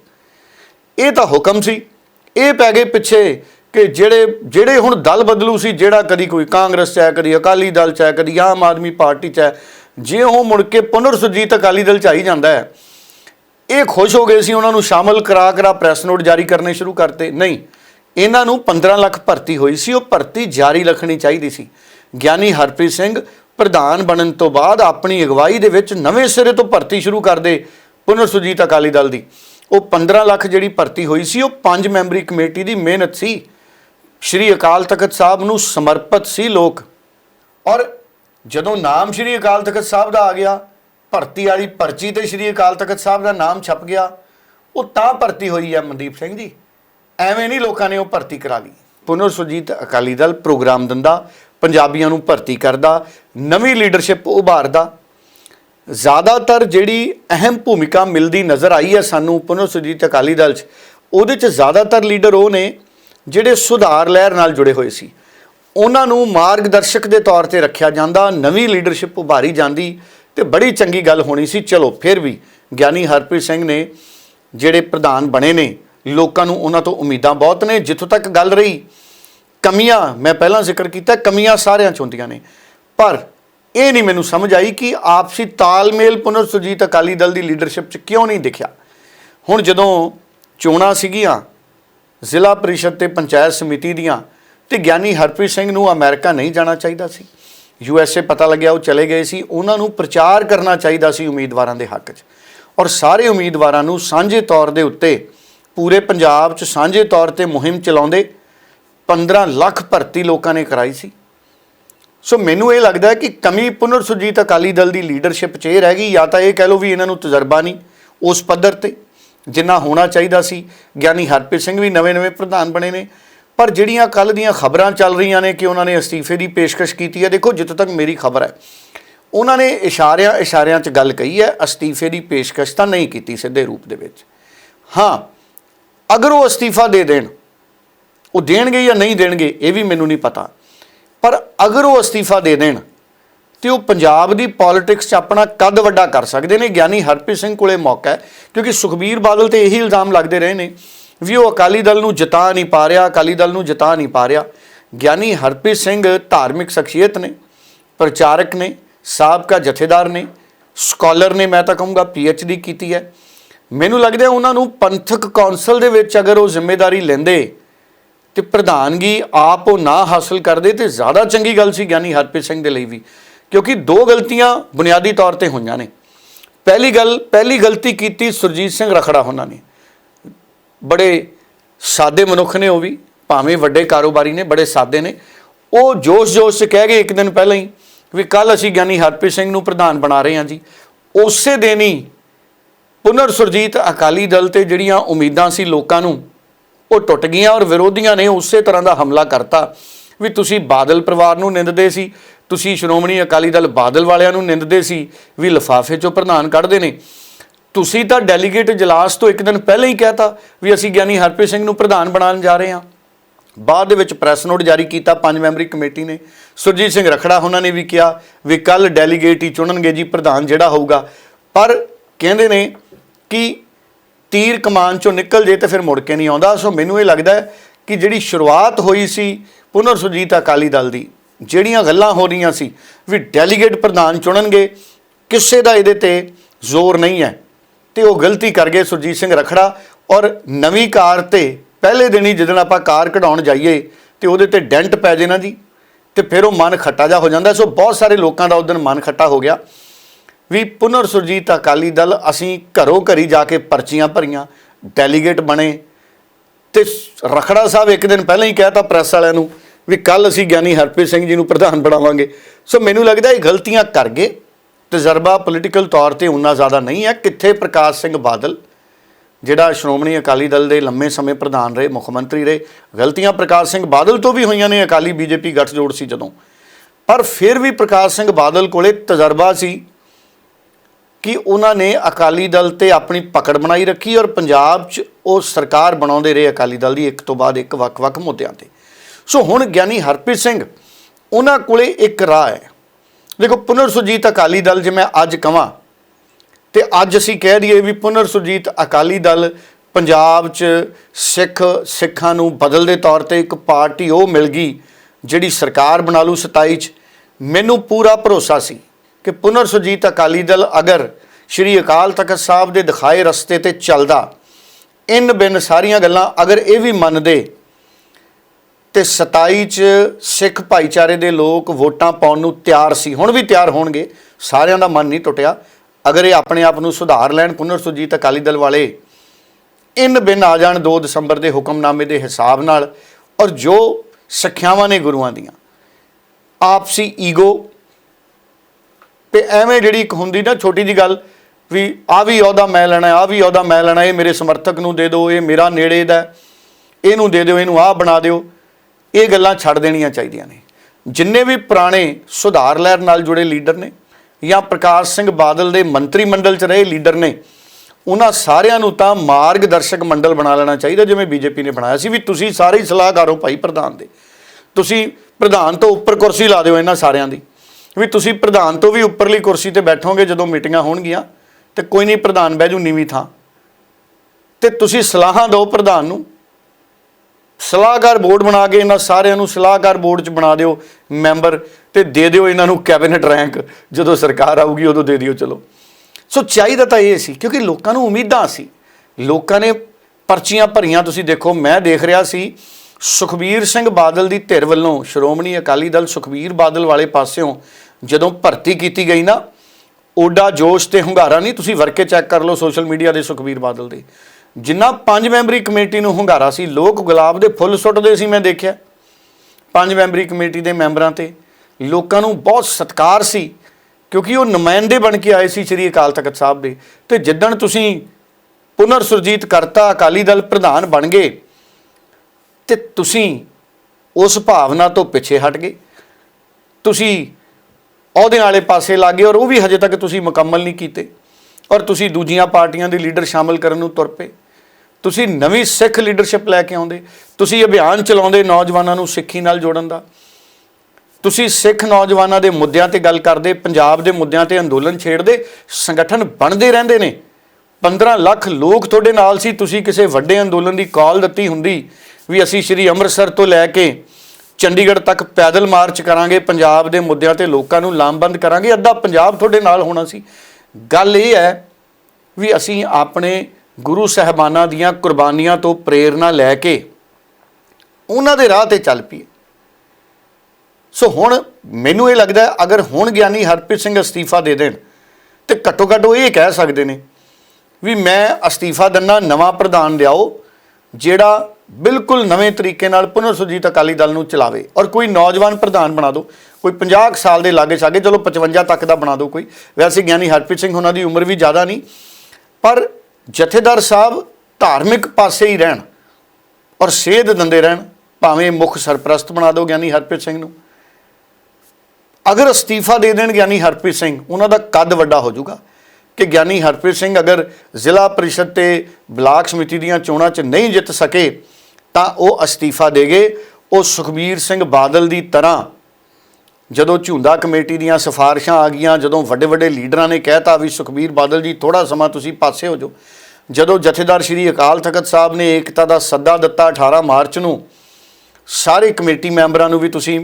ਇਹ ਤਾਂ ਹੁਕਮ ਸੀ। ਇਹ ਪੈ ਗਏ ਪਿੱਛੇ ਕਿ ਜਿਹੜੇ ਜਿਹੜੇ ਹੁਣ ਦਲ ਬਦਲੂ ਸੀ, ਜਿਹੜਾ ਕਦੀ ਕੋਈ ਕਾਂਗਰਸ ਚ ਹੈ, ਕਦੀ ਅਕਾਲੀ ਦਲ ਚ ਹੈ, ਕਦੀ ਆਮ ਆਦਮੀ ਪਾਰਟੀ ਚ ਹੈ, ਜੇ ਉਹ ਮੁੜ ਕੇ ਪੁਨਰ ਸੁਰਜੀਤ ਅਕਾਲੀ ਦਲ ਚ ਆਈ ਜਾਂਦਾ ਹੈ, ਇਹ ਖੁਸ਼ ਹੋ ਗਏ ਸੀ, ਉਹਨਾਂ ਨੂੰ ਸ਼ਾਮਲ ਕਰਾ ਕਰਾ ਪ੍ਰੈਸ ਨੋਟ ਜਾਰੀ ਕਰਨੇ ਸ਼ੁਰੂ ਕਰਤੇ। ਨਹੀਂ, ਇਹਨਾਂ ਨੂੰ 15 ਲੱਖ ਭਰਤੀ ਹੋਈ ਸੀ, ਉਹ ਭਰਤੀ ਜਾਰੀ ਰੱਖਣੀ ਚਾਹੀਦੀ ਸੀ। ਗਿਆਨੀ ਹਰਪ੍ਰੀਤ ਸਿੰਘ ਪ੍ਰਧਾਨ ਬਣਨ ਤੋਂ ਬਾਅਦ ਆਪਣੀ ਅਗਵਾਈ ਦੇ ਵਿੱਚ ਨਵੇਂ ਸਿਰੇ ਤੋਂ ਭਰਤੀ ਸ਼ੁਰੂ ਕਰਦੇ ਪੁਨਰ ਸੁਰਜੀਤ ਅਕਾਲੀ ਦਲ ਦੀ। ਉਹ 15 ਲੱਖ ਜਿਹੜੀ ਭਰਤੀ ਹੋਈ ਸੀ, ਉਹ ਪੰਜ ਮੈਂਬਰੀ ਕਮੇਟੀ ਦੀ ਮਿਹਨਤ ਸੀ। ਸ਼੍ਰੀ ਅਕਾਲ ਤਖਤ ਸਾਹਿਬ ਨੂੰ ਸਮਰਪਿਤ ਸੀ ਲੋਕ। ਔਰ ਜਦੋਂ ਨਾਮ ਸ਼੍ਰੀ ਅਕਾਲ ਤਖਤ ਸਾਹਿਬ ਦਾ ਆ ਗਿਆ, ਭਰਤੀ ਵਾਲੀ ਪਰਚੀ ਤੇ ਸ਼੍ਰੀ ਅਕਾਲ ਤਖਤ ਸਾਹਿਬ ਦਾ ਨਾਮ ਛਪ ਗਿਆ, ਉਹ ਤਾਂ ਭਰਤੀ ਹੋਈ ਹੈ ਮਨਦੀਪ ਸਿੰਘ ਜੀ। ਐਵੇਂ ਨਹੀਂ ਲੋਕਾਂ ਨੇ ਉਹ ਭਰਤੀ ਕਰਾ ਲਈ। ਪੁਨਰ ਸੁਰਜੀਤ ਅਕਾਲੀ ਦਲ ਪ੍ਰੋਗਰਾਮ ਦਿੰਦਾ, ਪੰਜਾਬੀਆਂ ਨੂੰ ਭਰਤੀ ਕਰਦਾ, ਨਵੀਂ ਲੀਡਰਸ਼ਿਪ ਉਭਾਰਦਾ। ਜ਼ਿਆਦਾਤਰ ਜਿਹੜੀ ਅਹਿਮ ਭੂਮਿਕਾ ਮਿਲਦੀ ਨਜ਼ਰ ਆਈ ਹੈ ਸਾਨੂੰ ਪੁਨਰ ਸੁਰਜੀਤ ਅਕਾਲੀ ਦਲ 'ਚ, ਉਹਦੇ 'ਚ ਜ਼ਿਆਦਾਤਰ ਲੀਡਰ ਉਹ ਨੇ ਜਿਹੜੇ ਸੁਧਾਰ ਲਹਿਰ ਨਾਲ ਜੁੜੇ ਹੋਏ ਸੀ। ਉਹਨਾਂ ਨੂੰ ਮਾਰਗਦਰਸ਼ਕ ਦੇ ਤੌਰ ਤੇ ਰੱਖਿਆ ਜਾਂਦਾ, ਨਵੀਂ ਲੀਡਰਸ਼ਿਪ ਉਭਾਰੀ ਜਾਂਦੀ ਤੇ ਬੜੀ ਚੰਗੀ ਗੱਲ ਹੋਣੀ ਸੀ। ਚਲੋ, ਫਿਰ ਵੀ ਗਿਆਨੀ ਹਰਪ੍ਰੀਤ ਸਿੰਘ ਨੇ ਜਿਹੜੇ ਪ੍ਰਧਾਨ ਬਣੇ ਨੇ, ਲੋਕਾਂ ਨੂੰ ਉਹਨਾਂ ਤੋਂ ਉਮੀਦਾਂ ਬਹੁਤ ਨੇ। ਜਿੱਥੋਂ ਤੱਕ ਗੱਲ ਰਹੀ, ਕਮੀਆਂ, ਮੈਂ ਪਹਿਲਾਂ ਜ਼ਿਕਰ ਕੀਤਾ, ਕਮੀਆਂ ਸਾਰਿਆਂ 'ਚ ਹੁੰਦੀਆਂ ਨੇ। ਪਰ ਇਹ ਨਹੀਂ ਮੈਨੂੰ ਸਮਝ ਆਈ ਕਿ ਆਪਸੀ ਤਾਲਮੇਲ ਪੁਨਰ ਸੁਰਜੀਤ ਅਕਾਲੀ ਦਲ ਦੀ ਲੀਡਰਸ਼ਿਪ 'ਚ ਕਿਉਂ ਨਹੀਂ ਦਿਖਿਆ। ਹੁਣ ਜਦੋਂ ਚੋਣਾਂ ਸੀਗੀਆਂ ਜ਼ਿਲ੍ਹਾ ਪਰਿਸ਼ਦ ਤੇ ਪੰਚਾਇਤ ਸਮਿਤੀ ਦੀਆਂ ਤੇ ਗਿਆਨੀ ਹਰਪ੍ਰੀਤ ਸਿੰਘ ਨੂੰ ਅਮਰੀਕਾ ਨਹੀਂ ਜਾਣਾ ਚਾਹੀਦਾ ਸੀ। ਯੂ ਐਸ ਏ ਪਤਾ ਲੱਗਿਆ ਉਹ ਚਲੇ ਗਏ ਸੀ। ਉਹਨਾਂ ਨੂੰ ਪ੍ਰਚਾਰ ਕਰਨਾ ਚਾਹੀਦਾ ਸੀ ਉਮੀਦਵਾਰਾਂ ਦੇ ਹੱਕ 'ਚ। ਔਰ ਸਾਰੇ ਉਮੀਦਵਾਰਾਂ ਨੂੰ ਸਾਂਝੇ ਤੌਰ ਦੇ ਉੱਤੇ ਪੂਰੇ ਪੰਜਾਬ 'ਚ ਸਾਂਝੇ ਤੌਰ ਤੇ ਮੁਹਿੰਮ ਚਲਾਉਂਦੇ 15 ਲੱਖ ਭਰਤੀ ਲੋਕਾਂ ਨੇ ਕਰਾਈ ਸੀ। ਸੋ ਮੈਨੂੰ ਇਹ ਲੱਗਦਾ ਕਿ ਕਮੀ ਪੁਨਰ ਸੁਰਜੀਤ ਅਕਾਲੀ ਦਲ ਦੀ ਲੀਡਰਸ਼ਿਪ 'ਚ ਇਹ ਰਹਿ ਗਈ। ਜਾਂ ਤਾਂ ਇਹ ਕਹਿ ਲਓ ਵੀ ਇਹਨਾਂ ਨੂੰ ਤਜਰਬਾ ਨਹੀਂ ਉਸ ਪੱਧਰ ਤੇ। ਜਿੰਨਾ ਹੋਣਾ ਚਾਹੀਦਾ ਸੀ। ਗਿਆਨੀ ਹਰਪ੍ਰੀਤ ਸਿੰਘ ਵੀ ਨਵੇਂ-ਨਵੇਂ ਪ੍ਰਧਾਨ ਬਣੇ ਨੇ। ਪਰ ਜਿਹੜੀਆਂ ਕੱਲ ਦੀਆਂ ਖਬਰਾਂ ਚੱਲ ਰਹੀਆਂ ਨੇ ਕਿ ਉਹਨਾਂ ਨੇ ਅਸਤੀਫੇ ਦੀ ਪੇਸ਼ਕਸ਼ ਕੀਤੀ ਹੈ, ਦੇਖੋ ਜਿੱਥੇ ਤੱਕ ਮੇਰੀ ਖਬਰ ਹੈ, ਉਹਨਾਂ ਨੇ ਇਸ਼ਾਰਿਆਂ ਇਸ਼ਾਰਿਆਂ 'ਚ ਗੱਲ ਕਹੀ ਹੈ, ਅਸਤੀਫੇ ਦੀ ਪੇਸ਼ਕਸ਼ ਤਾਂ ਨਹੀਂ ਕੀਤੀ ਸਿੱਧੇ ਰੂਪ ਦੇ ਵਿੱਚ। ਹਾਂ, ਅਗਰ ਉਹ ਅਸਤੀਫਾ ਦੇ ਦੇਣ, ਉਹ ਦੇਣਗੇ ਜਾਂ ਨਹੀਂ ਦੇਣਗੇ, ਇਹ ਵੀ ਮੈਨੂੰ ਨਹੀਂ ਪਤਾ। ਪਰ ਅਗਰ ਉਹ ਅਸਤੀਫਾ ਦੇ ਦੇਣ ਤੇ ਉਹ ਪੰਜਾਬ ਦੀ ਪੋਲਿਟਿਕਸ 'ਚ ਆਪਣਾ ਕੱਦ ਵੱਡਾ ਕਰ ਸਕਦੇ ਨੇ? ਗਿਆਨੀ ਹਰਪ੍ਰੀਤ ਸਿੰਘ ਕੋਲੇ ਮੌਕਾ ਹੈ, ਕਿਉਂਕਿ ਸੁਖਬੀਰ ਬਾਦਲ ਤੇ ਇਹੀ ਇਲਜ਼ਾਮ ਲੱਗਦੇ ਰਹੇ ਨੇ ਵੀ ਉਹ ਅਕਾਲੀ ਦਲ ਨੂੰ ਜਿਤਾ ਨਹੀਂ ਪਾ ਰਿਹਾ, ਅਕਾਲੀ ਦਲ ਨੂੰ ਜਿਤਾ ਨਹੀਂ ਪਾ ਰਿਹਾ। ਗਿਆਨੀ ਹਰਪ੍ਰੀਤ ਸਿੰਘ ਧਾਰਮਿਕ ਸ਼ਖਸੀਅਤ ਨੇ, ਪ੍ਰਚਾਰਕ ਨੇ, ਸਾਬਕਾ ਜਥੇਦਾਰ ਨੇ ਸਕਾਲਰ ਨੇ ਮੈਂ ਤਾਂ ਕਹੂੰਗਾ ਡੀ ਕੀਤੀ ਹੈ। ਮੈਨੂੰ ਲੱਗਦਾ ਉਹਨਾਂ ਨੂੰ ਪੰਥਕ ਕੌਂਸਲ ਦੇ ਵਿੱਚ ਅਗਰ ਉਹ ਜ਼ਿੰਮੇਵਾਰੀ ਲੈਂਦੇ ਤੇ ਪ੍ਰਧਾਨਗੀ ਆਪ ਉਹ ਨਾ ਹਾਸਲ ਕਰਦੇ ਤੇ ਜ਼ਿਆਦਾ ਚੰਗੀ ਗੱਲ ਸੀ ਗਿਆਨੀ ਹਰਪ੍ਰੀਤ ਸਿੰਘ ਦੇ ਲਈ ਵੀ। ਕਿਉਂਕਿ ਦੋ ਗਲਤੀਆਂ ਬੁਨਿਆਦੀ ਤੌਰ ਤੇ ਹੋਈਆਂ ਨੇ। ਪਹਿਲੀ ਗੱਲ, ਪਹਿਲੀ ਗਲਤੀ ਕੀਤੀ ਸੁਰਜੀਤ ਸਿੰਘ ਰਖੜਾ ਉਹਨਾਂ ਨੇ। ਬੜੇ ਸਾਦੇ ਮਨੁੱਖ ਨੇ ਉਹ ਵੀ, ਭਾਵੇਂ ਵੱਡੇ ਕਾਰੋਬਾਰੀ ਨੇ, ਬੜੇ ਸਾਦੇ ਨੇ। ਉਹ ਜੋਸ਼-ਜੋਸ਼ 'ਚ ਕਹਿ ਗਏ ਇੱਕ ਦਿਨ ਪਹਿਲਾਂ ਹੀ ਵੀ ਕੱਲ ਅਸੀਂ ਗਿਆਨੀ ਹਰਪ੍ਰੀਤ ਸਿੰਘ ਨੂੰ ਪ੍ਰਧਾਨ ਬਣਾ ਰਹੇ ਹਾਂ ਜੀ। ਉਸੇ ਦਿਨ ਹੀ ਪੁਨਰ ਸੁਰਜੀਤ ਅਕਾਲੀ ਦਲ ਤੇ ਜਿਹੜੀਆਂ ਉਮੀਦਾਂ ਸੀ ਲੋਕਾਂ ਨੂੰ, ਉਹ ਟੁੱਟ ਗਈਆਂ ਔਰ ਵਿਰੋਧੀਆਂ ਨੇ ਉਸੇ ਤਰ੍ਹਾਂ ਦਾ ਹਮਲਾ ਕਰਤਾ ਵੀ ਤੁਸੀਂ ਬਾਦਲ ਪਰਿਵਾਰ ਨੂੰ ਨਿੰਦਦੇ ਸੀ ਤੁਸੀਂ ਸ਼੍ਰੋਮਣੀ ਅਕਾਲੀ ਦਲ ਬਾਦਲ ਵਾਲਿਆਂ ਨੂੰ ਨਿੰਦਦੇ ਸੀ ਵੀ ਲਿਫਾਫੇ ਚੋਂ ਪ੍ਰਧਾਨ ਕੱਢਦੇ ਨੇ। ਤੁਸੀਂ ਤਾਂ ਡੈਲੀਗੇਟ ਇਜਲਾਸ ਤੋਂ ਇੱਕ ਦਿਨ ਪਹਿਲਾਂ ਹੀ ਕਹਿਤਾ ਵੀ ਅਸੀਂ ਗਿਆਨੀ ਹਰਪ੍ਰੀਤ ਸਿੰਘ ਨੂੰ ਪ੍ਰਧਾਨ ਬਣਾਉਣ ਜਾ ਰਹੇ ਹਾਂ। ਬਾਅਦ ਦੇ ਵਿੱਚ ਪ੍ਰੈਸ ਨੋਟ ਜਾਰੀ ਕੀਤਾ, ਪੰਜ ਮੈਂਬਰੀ ਕਮੇਟੀ ਨੇ। ਸੁਰਜੀਤ ਸਿੰਘ ਰਖੜਾ ਉਹਨਾਂ ਨੇ ਵੀ ਕਿਹਾ ਵੀ ਕੱਲ ਡੈਲੀਗੇਟ ਹੀ ਚੁਣਨਗੇ ਜੀ ਪ੍ਰਧਾਨ ਜਿਹੜਾ ਹੋਊਗਾ। ਪਰ ਕਹਿੰਦੇ ਨੇ ਕਿ ਤੀਰ ਕਮਾਨ ਚੋਂ ਨਿਕਲ ਜੇ ਤੇ ਫਿਰ ਮੁੜ ਕੇ ਨਹੀਂ ਆਉਂਦਾ। ਸੋ ਮੈਨੂੰ ਇਹ ਲੱਗਦਾ ਕਿ ਜਿਹੜੀ ਸ਼ੁਰੂਆਤ ਹੋਈ ਸੀ ਪੁਨਰ ਸੁਰਜੀਤ ਅਕਾਲੀ ਦਲ ਦੀ ਜਿਹੜੀਆਂ ਗੱਲਾਂ ਹੋ ਰਹੀਆਂ ਸੀ, ਵੀ ਡੈਲੀਗੇਟ ਪ੍ਰਧਾਨ ਚੁਣਨਗੇ, ਕਿਸੇ ਦਾ ਇਹਦੇ ਤੇ ਜ਼ੋਰ ਨਹੀਂ ਹੈ। ਤੇ ਉਹ ਗਲਤੀ ਕਰ ਗਏ ਸੁਰਜੀਤ ਸਿੰਘ ਰਖੜਾ ਔਰ ਨਵੀਂ ਕਾਰ ਤੇ ਪਹਿਲੇ ਦਿਨ ਹੀ ਜਦੋਂ ਆਪਾਂ ਕਾਰ ਕਢਾਉਣ ਜਾਈਏ, ਤੇ ਉਹਦੇ ਤੇ ਡੈਂਟ ਪੈ ਜੇ ਨਾ ਜੀ, ਤੇ ਫਿਰ ਉਹ ਮਨ ਖੱਟਾ ਜਾ ਹੋ ਜਾਂਦਾ ਸੋ ਬਹੁਤ ਸਾਰੇ ਲੋਕਾਂ ਦਾ ਉਸ ਦਿਨ ਮਨ ਖੱਟਾ ਹੋ ਗਿਆ। ਵੀ ਪੁਨਰ ਸੁਰਜੀਤ ਅਕਾਲੀ ਦਲ, ਅਸੀਂ ਘਰੋਂ ਘਰੀ ਜਾ ਕੇ ਪਰਚੀਆਂ ਭਰੀਆਂ ਡੈਲੀਗੇਟ ਬਣੇ। ਤੇ ਰਖੜਾ ਸਾਹਿਬ ਇੱਕ ਦਿਨ ਪਹਿਲਾਂ ਹੀ ਕਹਿਤਾ ਪ੍ਰੈਸ ਵਾਲਿਆਂ ਨੂੰ ਵੀ ਕੱਲ ਅਸੀਂ ਗਿਆਨੀ ਹਰਪ੍ਰੀਤ ਸਿੰਘ ਜੀ ਨੂੰ ਪ੍ਰਧਾਨ ਬਣਾਵਾਂਗੇ। ਸੋ ਮੈਨੂੰ ਲੱਗਦਾ ਇਹ ਗਲਤੀਆਂ ਕਰ ਗਏ। ਤਜਰਬਾ ਪੋਲੀਟੀਕਲ ਤੌਰ ਤੇ ਉਨਾ ਜ਼ਿਆਦਾ ਨਹੀਂ ਹੈ। ਕਿੱਥੇ ਪ੍ਰਕਾਸ਼ ਸਿੰਘ ਬਾਦਲ, ਜਿਹੜਾ ਸ਼੍ਰੋਮਣੀ ਅਕਾਲੀ ਦਲ ਦੇ ਲੰਮੇ ਸਮੇਂ ਪ੍ਰਧਾਨ ਰਹੇ, ਮੁੱਖ ਮੰਤਰੀ ਰਹੇ, ਗਲਤੀਆਂ ਪ੍ਰਕਾਸ਼ ਸਿੰਘ ਬਾਦਲ ਤੋਂ ਵੀ ਹੋਈਆਂ ਨੇ, ਅਕਾਲੀ ਬੀਜੇਪੀ ਗੱਠਜੋੜ ਸੀ ਜਦੋਂ। ਪਰ ਫਿਰ ਵੀ ਪ੍ਰਕਾਸ਼ ਸਿੰਘ ਬਾਦਲ ਕੋਲੇ ਤਜਰਬਾ ਸੀ ਕਿ ਉਹਨਾਂ ਨੇ ਅਕਾਲੀ ਦਲ ਤੇ ਆਪਣੀ ਪਕੜ ਬਣਾਈ ਰੱਖੀ ਔਰ ਪੰਜਾਬ 'ਚ ਉਹ ਸਰਕਾਰ ਬਣਾਉਂਦੇ ਰਹੇ ਅਕਾਲੀ ਦਲ ਦੀ ਇੱਕ ਤੋਂ ਬਾਅਦ ਇੱਕ ਵੱਖ-ਵੱਖ ਮੁੱਦਿਆਂ ਤੇ। ਸੋ ਹੁਣ ਗਿਆਨੀ ਹਰਪ੍ਰੀਤ ਸਿੰਘ, ਉਹਨਾਂ ਕੋਲੇ ਇੱਕ ਰਾਹ ਹੈ। ਦੇਖੋ ਪੁਨਰ ਸੁਰਜੀਤ ਅਕਾਲੀ ਦਲ ਜੇ ਮੈਂ ਅੱਜ ਕਵਾਂ, ਤੇ ਅੱਜ ਅਸੀਂ ਕਹਿ ਦਈਏ ਵੀ ਪੁਨਰ ਸੁਰਜੀਤ ਅਕਾਲੀ ਦਲ ਪੰਜਾਬ 'ਚ ਸਿੱਖ ਸਿੱਖਾਂ ਨੂੰ ਬਦਲਦੇ ਤੌਰ ਤੇ ਇੱਕ ਪਾਰਟੀ ਉਹ ਮਿਲ ਗਈ, ਜਿਹੜੀ ਸਰਕਾਰ ਬਣਾ ਲੂ 27 'ਚ। ਮੈਨੂੰ ਪੂਰਾ ਭਰੋਸਾ ਸੀ ਕਿ ਪੁਨਰ ਸੁਰਜੀਤ ਅਕਾਲੀ ਦਲ ਅਗਰ ਸ਼੍ਰੀ ਅਕਾਲ ਤਖਤ ਸਾਹਿਬ ਦੇ ਦਿਖਾਏ ਰਸਤੇ ਤੇ ਚੱਲਦਾ, ਇਨ ਬਿਨ ਸਾਰੀਆਂ ਗੱਲਾਂ ਅਗਰ ਇਹ ਵੀ ਮੰਨਦੇ ਤੇ 27 ਚ ਸਿੱਖ ਭਾਈਚਾਰੇ ਦੇ ਲੋਕ ਵੋਟਾਂ ਪਾਉਣ ਨੂੰ ਤਿਆਰ ਸੀ। ਹੁਣ ਵੀ ਤਿਆਰ ਹੋਣਗੇ। ਸਾਰਿਆਂ ਦਾ ਮਨ ਨਹੀਂ ਟੁੱਟਿਆ। ਅਗਰ ਇਹ ਆਪਣੇ ਆਪ ਨੂੰ ਸੁਧਾਰ ਲੈਣ, ਪੁਨਰ ਸੁਰਜੀਤ ਅਕਾਲੀ ਦਲ ਵਾਲੇ ਇਨ ਬਿਨ ਆ ਜਾਣ 2 ਦਸੰਬਰ ਦੇ ਹੁਕਮਨਾਮੇ ਦੇ ਹਿਸਾਬ ਨਾਲ ਔਰ ਜੋ ਸਿੱਖਿਆਵਾਂ ਨੇ ਗੁਰੂਆਂ ਦੀਆਂ, ਆਪਸੀ ਈਗੋ, ਤੇ ਐਵੇਂ ਜਿਹੜੀ ਇੱਕ ਹੁੰਦੀ ਨਾ ਛੋਟੀ ਜੀ ਗੱਲ ਵੀ ਆ ਵੀ ਉਹਦਾ ਮੈਂ ਲੈਣਾ, ਆ ਵੀ ਉਹਦਾ ਮੈਂ ਲੈਣਾ, ਇਹ ਮੇਰੇ ਸਮਰਥਕ ਨੂੰ ਦੇ ਦਿਓ, ਇਹ ਮੇਰਾ ਨੇੜੇ ਦਾ, ਇਹਨੂੰ ਦੇ ਦਿਓ, ਇਹਨੂੰ ਆਹ ਬਣਾ ਦਿਓ। ਇਹ ਗੱਲਾਂ ਛੱਡ ਦੇਣੀਆਂ ਚਾਹੀਦੀਆਂ ਨੇ। ਜਿੰਨੇ ਵੀ ਪੁਰਾਣੇ ਸੁਧਾਰ ਲਹਿਰ ਨਾਲ ਜੁੜੇ ਲੀਡਰ ਨੇ ਜਾਂ ਪ੍ਰਕਾਸ਼ ਸਿੰਘ ਬਾਦਲ ਦੇ ਮੰਤਰੀ ਮੰਡਲ 'ਚ ਰਹੇ ਲੀਡਰ ਨੇ, ਉਹਨਾਂ ਸਾਰਿਆਂ ਨੂੰ ਤਾਂ ਮਾਰਗਦਰਸ਼ਕ ਮੰਡਲ ਬਣਾ ਲੈਣਾ ਚਾਹੀਦਾ, ਜਿਵੇਂ ਬੀਜੇਪੀ ਨੇ ਬਣਾਇਆ ਸੀ ਵੀ ਤੁਸੀਂ ਸਾਰੇ ਹੀ ਸਲਾਹਕਾਰੋ ਭਾਈ ਪ੍ਰਧਾਨ ਦੇ। ਤੁਸੀਂ ਪ੍ਰਧਾਨ ਤੋਂ ਉੱਪਰ ਕੁਰਸੀ ਲਾ ਦਿਓ ਇਹਨਾਂ ਸਾਰਿਆਂ ਦੀ। ਵੀ ਤੁਸੀਂ ਪ੍ਰਧਾਨ ਤੋਂ ਵੀ ਉੱਪਰਲੀ ਕੁਰਸੀ ਤੇ ਬੈਠੋਗੇ ਜਦੋਂ ਮੀਟਿੰਗਾਂ ਹੋਣਗੀਆਂ, ਤੇ ਕੋਈ ਨਹੀਂ ਪ੍ਰਧਾਨ ਬਹਿ ਜੂ ਨੀਵੀਂ ਥਾਂ। ਤੇ ਤੁਸੀਂ ਸਲਾਹਾਂ ਦਿਓ ਪ੍ਰਧਾਨ ਨੂੰ ਸਲਾਹਕਾਰ ਬੋਰਡ ਬਣਾ ਕੇ ਇਹਨਾਂ ਸਾਰਿਆਂ ਨੂੰ ਸਲਾਹਕਾਰ ਬੋਰਡ 'ਚ ਬਣਾ ਦਿਓ ਮੈਂਬਰ ਤੇ ਦੇ ਦਿਓ ਇਹਨਾਂ ਨੂੰ ਕੈਬਨਿਟ ਰੈਂਕ। ਜਦੋਂ ਸਰਕਾਰ ਆਊਗੀ, ਉਦੋਂ ਦੇ ਦਿਓ, ਚਲੋ। ਸੋ ਚਾਹੀਦਾ ਤਾਂ ਇਹ ਸੀ, ਕਿਉਂਕਿ ਲੋਕਾਂ ਨੂੰ ਉਮੀਦਾਂ ਸੀ। ਲੋਕਾਂ ਨੇ ਪਰਚੀਆਂ ਭਰੀਆਂ, ਤੁਸੀਂ ਦੇਖੋ, ਮੈਂ ਦੇਖ ਰਿਹਾ ਸੀ, ਸੁਖਬੀਰ ਸਿੰਘ ਬਾਦਲ ਦੀ ਧਿਰ ਵੱਲੋਂ, ਸ਼੍ਰੋਮਣੀ ਅਕਾਲੀ ਦਲ ਸੁਖਬੀਰ ਬਾਦਲ ਵਾਲੇ ਪਾਸਿਓਂ ਜਦੋਂ ਭਰਤੀ ਕੀਤੀ ਗਈ ਨਾ, ਓਡਾ ਜੋਸ਼ ਤੇ ਹੁੰਗਾਰਾ ਨਹੀਂ, ਤੁਸੀਂ ਵਰਕੇ ਚੈੱਕ ਕਰ ਲਓ ਸੋਸ਼ਲ ਮੀਡੀਆ ਦੇ ਸੁਖਬੀਰ ਬਾਦਲ ਦੇ। ਜਿੰਨਾ ਪੰਜ ਮੈਂਬਰੀ ਕਮੇਟੀ ਨੂੰ ਹੁੰਗਾਰਾ ਸੀ, ਲੋਕ ਗੁਲਾਬ ਦੇ ਫੁੱਲ ਸੁੱਟਦੇ ਸੀ ਮੈਂ ਦੇਖਿਆ। ਪੰਜ ਮੈਂਬਰੀ ਕਮੇਟੀ ਦੇ ਮੈਂਬਰਾਂ ਤੇ ਲੋਕਾਂ ਨੂੰ ਬਹੁਤ ਸਤਿਕਾਰ ਸੀ, ਕਿਉਂਕਿ ਉਹ ਨੁਮਾਇੰਦੇ ਬਣ ਕੇ ਆਏ ਸੀ ਸ੍ਰੀ ਅਕਾਲ ਤਖਤ ਸਾਹਿਬ ਦੇ। ਤੇ ਜਿੱਦਣ ਤੁਸੀਂ ਪੁਨਰ ਸੁਰਜੀਤ ਕਰਤਾ, ਅਕਾਲੀ ਦਲ ਪ੍ਰਧਾਨ ਬਣ ਗਏ, ਤੇ ਤੁਸੀਂ ਉਸ ਭਾਵਨਾ ਤੋਂ ਪਿੱਛੇ ਹਟ ਗਏ। ਤੁਸੀਂ ਉਹਦੇ ਵਾਲੇ ਪਾਸੇ ਲੱਗੇ ਔਰ ਉਹ ਵੀ ਹਜੇ ਤੱਕ ਤੁਸੀਂ ਮੁਕੰਮਲ ਨਹੀਂ ਕੀਤੇ। ਔਰ ਤੁਸੀਂ ਦੂਜੀਆਂ ਪਾਰਟੀਆਂ ਦੇ ਲੀਡਰ ਸ਼ਾਮਲ ਕਰਨ ਨੂੰ ਤੁਰ ਪਏ। ਤੁਸੀਂ ਨਵੀਂ ਸਿੱਖ ਲੀਡਰਸ਼ਿਪ ਲੈ ਕੇ ਆਉਂਦੇ, ਤੁਸੀਂ ਅਭਿਆਨ ਚਲਾਉਂਦੇ ਨੌਜਵਾਨਾਂ ਨੂੰ ਸਿੱਖੀ ਨਾਲ ਜੋੜਨ ਦਾ। ਤੁਸੀਂ ਸਿੱਖ ਨੌਜਵਾਨਾਂ ਦੇ ਮੁੱਦਿਆਂ ਤੇ ਗੱਲ ਕਰਦੇ, ਪੰਜਾਬ ਦੇ ਮੁੱਦਿਆਂ ਤੇ ਅੰਦੋਲਨ ਛੇੜਦੇ, ਸੰਗਠਨ ਬਣਦੇ ਰਹਿੰਦੇ ਨੇ। 15 ਲੱਖ ਲੋਕ ਤੁਹਾਡੇ ਨਾਲ ਸੀ, ਤੁਸੀਂ ਕਿਸੇ ਵੱਡੇ ਅੰਦੋਲਨ ਦੀ ਕਾਲ ਦਿੱਤੀ ਹੁੰਦੀ ਵੀ ਅਸੀਂ ਸ਼੍ਰੀ ਅੰਮ੍ਰਿਤਸਰ ਤੋਂ ਲੈ ਕੇ ਚੰਡੀਗੜ੍ਹ ਤੱਕ ਪੈਦਲ ਮਾਰਚ ਕਰਾਂਗੇ, ਪੰਜਾਬ ਦੇ ਮੁੱਦਿਆਂ ਤੇ ਲੋਕਾਂ ਨੂੰ ਲਾਮਬੰਦ ਕਰਾਂਗੇ, ਅੱਧਾ ਪੰਜਾਬ ਤੁਹਾਡੇ ਨਾਲ ਹੋਣਾ ਸੀ। ਗੱਲ ਇਹ ਹੈ ਵੀ ਅਸੀਂ ਆਪਣੇ ਗੁਰੂ ਸਹਿਬਾਨਾਂ ਦੀਆਂ ਕੁਰਬਾਨੀਆਂ ਤੋਂ ਪ੍ਰੇਰਣਾ ਲੈ ਕੇ ਉਹਨਾਂ ਦੇ ਰਾਹ ਤੇ ਚੱਲ ਪਈਏ। ਸੋ ਹੁਣ ਮੈਨੂੰ ਇਹ ਲੱਗਦਾ ਅਗਰ ਹੁਣ ਗਿਆਨੀ ਹਰਪ੍ਰੀਤ ਸਿੰਘ ਅਸਤੀਫਾ ਦੇ ਦੇਣ, ਤੇ ਘੱਟੋ ਘੱਟ ਉਹ ਇਹ ਕਹਿ ਸਕਦੇ ਨੇ ਵੀ ਮੈਂ ਅਸਤੀਫਾ ਦਿੰਨਾ ਨਵਾਂ ਪ੍ਰਧਾਨ ਲਿਆਓ, ਜਿਹੜਾ ਬਿਲਕੁਲ ਨਵੇਂ ਤਰੀਕੇ ਨਾਲ ਪੁਨਰ ਸੁਰਜੀਤ ਅਕਾਲੀ ਦਲ ਨੂੰ ਚਲਾਵੇ ਔਰ ਕੋਈ ਨੌਜਵਾਨ ਪ੍ਰਧਾਨ ਬਣਾ ਦਿਓ ਕੋਈ 50 ਕੁ ਸਾਲ ਦੇ ਲਾਗੇ ਛਾਗੇ, ਚਲੋ 55 ਤੱਕ ਦਾ ਬਣਾ ਦਿਓ ਕੋਈ। ਵੈਸੇ ਗਿਆਨੀ ਹਰਪ੍ਰੀਤ ਸਿੰਘ ਉਹਨਾਂ ਦੀ ਉਮਰ ਵੀ ਜ਼ਿਆਦਾ ਨਹੀਂ, ਪਰ ਜਥੇਦਾਰ ਸਾਹਿਬ ਧਾਰਮਿਕ ਪਾਸੇ ਹੀ ਰਹਿਣ ਔਰ ਸੇਧ ਦਿੰਦੇ ਰਹਿਣ, ਭਾਵੇਂ ਮੁੱਖ ਸਰਪ੍ਰਸਤ ਬਣਾ ਦਿਓ ਗਿਆਨੀ ਹਰਪ੍ਰੀਤ ਸਿੰਘ ਨੂੰ। ਅਗਰ ਅਸਤੀਫਾ ਦੇ ਦੇਣ ਗਿਆਨੀ ਹਰਪ੍ਰੀਤ ਸਿੰਘ, ਉਹਨਾਂ ਦਾ ਕੱਦ ਵੱਡਾ ਹੋ ਜਾਊਗਾ ਕਿ ਗਿਆਨੀ ਹਰਪ੍ਰੀਤ ਸਿੰਘ ਅਗਰ ਜ਼ਿਲ੍ਹਾ ਪਰਿਸ਼ਦ ਤੇ ਬਲਾਕ ਸਮਿਤੀ ਦੀਆਂ ਚੋਣਾਂ 'ਚ ਨਹੀਂ ਜਿੱਤ ਸਕੇ, ਤਾਂ ਉਹ ਅਸਤੀਫਾ ਦੇ ਗਏ ਉਹ ਸੁਖਬੀਰ ਸਿੰਘ ਬਾਦਲ ਦੀ ਤਰ੍ਹਾਂ ਜਦੋਂ ਝੁੰਦਾ ਕਮੇਟੀ ਦੀਆਂ ਸਿਫਾਰਿਸ਼ਾਂ ਆ ਗਈਆਂ, ਜਦੋਂ ਵੱਡੇ ਵੱਡੇ ਲੀਡਰਾਂ ਨੇ ਕਹਿਤਾ ਵੀ ਸੁਖਬੀਰ ਬਾਦਲ ਜੀ ਥੋੜਾ ਸਮਾਂ ਤੁਸੀਂ ਪਾਸੇ ਹੋ ਜਾਓ। ਜਦੋਂ ਜਥੇਦਾਰ ਸ਼੍ਰੀ ਅਕਾਲ ਤਖਤ ਸਾਹਿਬ ਨੇ ਏਕਤਾ ਦਾ ਸੱਦਾ ਦਿੱਤਾ 18 ਮਾਰਚ ਨੂੰ, ਸਾਰੇ ਕਮੇਟੀ ਮੈਂਬਰਾਂ ਨੂੰ ਵੀ ਤੁਸੀਂ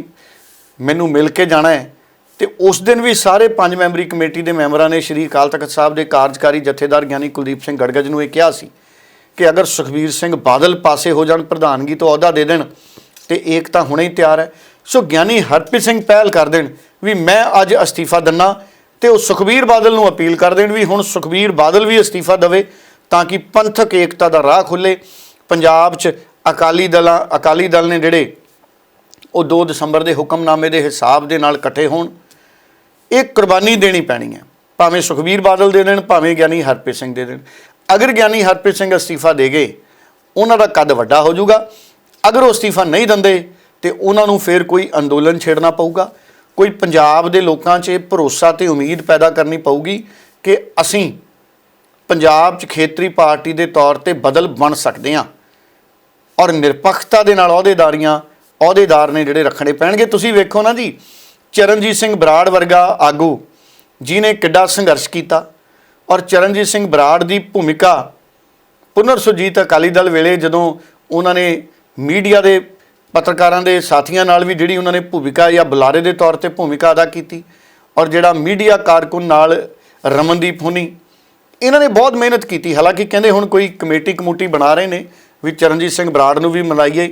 ਮੈਨੂੰ ਮਿਲ ਕੇ ਜਾਣਾ ਹੈ। ਤੇ ਉਸ ਦਿਨ ਵੀ ਸਾਰੇ ਪੰਜ ਮੈਂਬਰੀ ਕਮੇਟੀ ਦੇ ਮੈਂਬਰਾਂ ਨੇ ਸ਼੍ਰੀ ਅਕਾਲ ਤਖਤ ਸਾਹਿਬ ਦੇ ਕਾਰਜਕਾਰੀ ਜਥੇਦਾਰ ਗਿਆਨੀ ਕੁਲਦੀਪ ਸਿੰਘ ਗੜਗੜ ਨੂੰ ਇਹ ਕਿਹਾ ਸੀ ਕਿ ਅਗਰ ਸੁਖਬੀਰ ਸਿੰਘ ਬਾਦਲ ਪਾਸੇ ਹੋ ਜਾਣ ਪ੍ਰਧਾਨਗੀ, ਤੋਂ ਅਹੁਦਾ ਦੇ ਦੇਣ ਤੇ ਏਕਤਾ ਹੁਣੇ ਹੀ ਤਿਆਰ ਹੈ। ਸੋ ਗਿਆਨੀ ਹਰਪ੍ਰੀਤ ਸਿੰਘ ਪਹਿਲ ਕਰ ਦੇਣ ਵੀ ਮੈਂ ਅੱਜ ਅਸਤੀਫਾ ਦਿੰਨਾ ਤੇ ਉਹ ਸੁਖਬੀਰ ਬਾਦਲ ਨੂੰ ਅਪੀਲ ਕਰ ਦੇਣ ਵੀ ਹੁਣ ਸੁਖਬੀਰ ਬਾਦਲ ਵੀ ਅਸਤੀਫਾ ਦੇਵੇ ਤਾਂ ਕਿ ਪੰਥਕ ਏਕਤਾ ਦਾ ਰਾਹ ਖੁੱਲੇ। ਪੰਜਾਬ 'ਚ ਅਕਾਲੀ ਦਲਾਂ, ਅਕਾਲੀ ਦਲ ਨੇ ਜਿਹੜੇ ਉਹ 2 ਦਸੰਬਰ ਦੇ ਹੁਕਮਨਾਮੇ ਦੇ ਹਿਸਾਬ ਦੇ ਨਾਲ ਇਕੱਠੇ ਹੋਣ, ਇਹ ਕੁਰਬਾਨੀ ਦੇਣੀ ਪੈਣੀ ਹੈ। ਭਾਵੇਂ ਸੁਖਬੀਰ ਬਾਦਲ ਦੇ ਦੇਣ, ਭਾਵੇਂ ਗਿਆਨੀ ਹਰਪ੍ਰੀਤ ਸਿੰਘ ਦੇ ਦੇਣ। ਅਗਰ ਗਿਆਨੀ ਹਰਪ੍ਰੀਤ ਸਿੰਘ ਅਸਤੀਫਾ ਦੇ ਗਏ, ਉਹਨਾਂ ਦਾ ਕੱਦ ਵੱਡਾ ਹੋ ਜਾਊਗਾ। ਅਗਰ ਉਹ ਅਸਤੀਫਾ ਨਹੀਂ ਦਿੰਦੇ ਤੇ ਉਹਨਾਂ ਨੂੰ ਫਿਰ ਕੋਈ ਅੰਦੋਲਨ ਛੇੜਨਾ ਪਊਗਾ। ਕੋਈ ਪੰਜਾਬ ਦੇ ਲੋਕਾਂ 'ਚ ਇਹ ਭਰੋਸਾ ਤੇ ਉਮੀਦ ਪੈਦਾ ਕਰਨੀ ਪਊਗੀ ਕਿ ਅਸੀਂ ਪੰਜਾਬ 'ਚ ਖੇਤਰੀ ਪਾਰਟੀ ਦੇ ਤੌਰ ਤੇ ਬਦਲ ਬਣ ਸਕਦੇ ਹਾਂ। ਔਰ ਨਿਰਪੱਖਤਾ ਦੇ ਨਾਲ ਅਹੁਦੇਦਾਰੀਆਂ, ਅਹੁਦੇਦਾਰ ਨੇ ਜਿਹੜੇ ਰੱਖਣੇ ਪੈਣਗੇ। ਤੁਸੀਂ ਵੇਖੋ ਨਾ ਜੀ, ਚਰਨਜੀਤ ਸਿੰਘ ਬਰਾੜ ਵਰਗਾ ਆਗੂ ਜਿਨੇ ਕਿੱਡਾ ਸੰਘਰਸ਼ ਕੀਤਾ। ਔਰ ਚਰਨਜੀਤ ਸਿੰਘ ਬਰਾੜ ਦੀ ਭੂਮਿਕਾ ਪੁਨਰ ਸੁਰਜੀਤ ਅਕਾਲੀ ਦਲ ਵੇਲੇ ਜਦੋਂ ਉਹਨਾਂ ਨੇ ਮੀਡੀਆ ਦੇ ਪੱਤਰਕਾਰਾਂ ਦੇ ਸਾਥੀਆਂ ਨਾਲ ਵੀ ਜਿਹੜੀ ਉਹਨਾਂ ਨੇ ਭੂਮਿਕਾ ਜਾਂ ਬੁਲਾਰੇ ਦੇ ਤੌਰ ਤੇ ਭੂਮਿਕਾ ਅਦਾ ਕੀਤੀ ਔਰ ਜਿਹੜਾ ਮੀਡੀਆ ਕਾਰਕੁਨ ਨਾਲ ਰਮਨਦੀਪ ਹੁਣੀ, ਇਹਨਾਂ ਨੇ ਬਹੁਤ ਮਿਹਨਤ ਕੀਤੀ। ਹਾਲਾਂਕਿ ਕਹਿੰਦੇ ਹੁਣ ਕੋਈ ਕਮੇਟੀ ਕਮੂਟੀ ਬਣਾ ਰਹੇ ਨੇ ਵੀ ਚਰਨਜੀਤ ਸਿੰਘ ਬਰਾੜ ਨੂੰ ਵੀ ਮਨਾਈਏ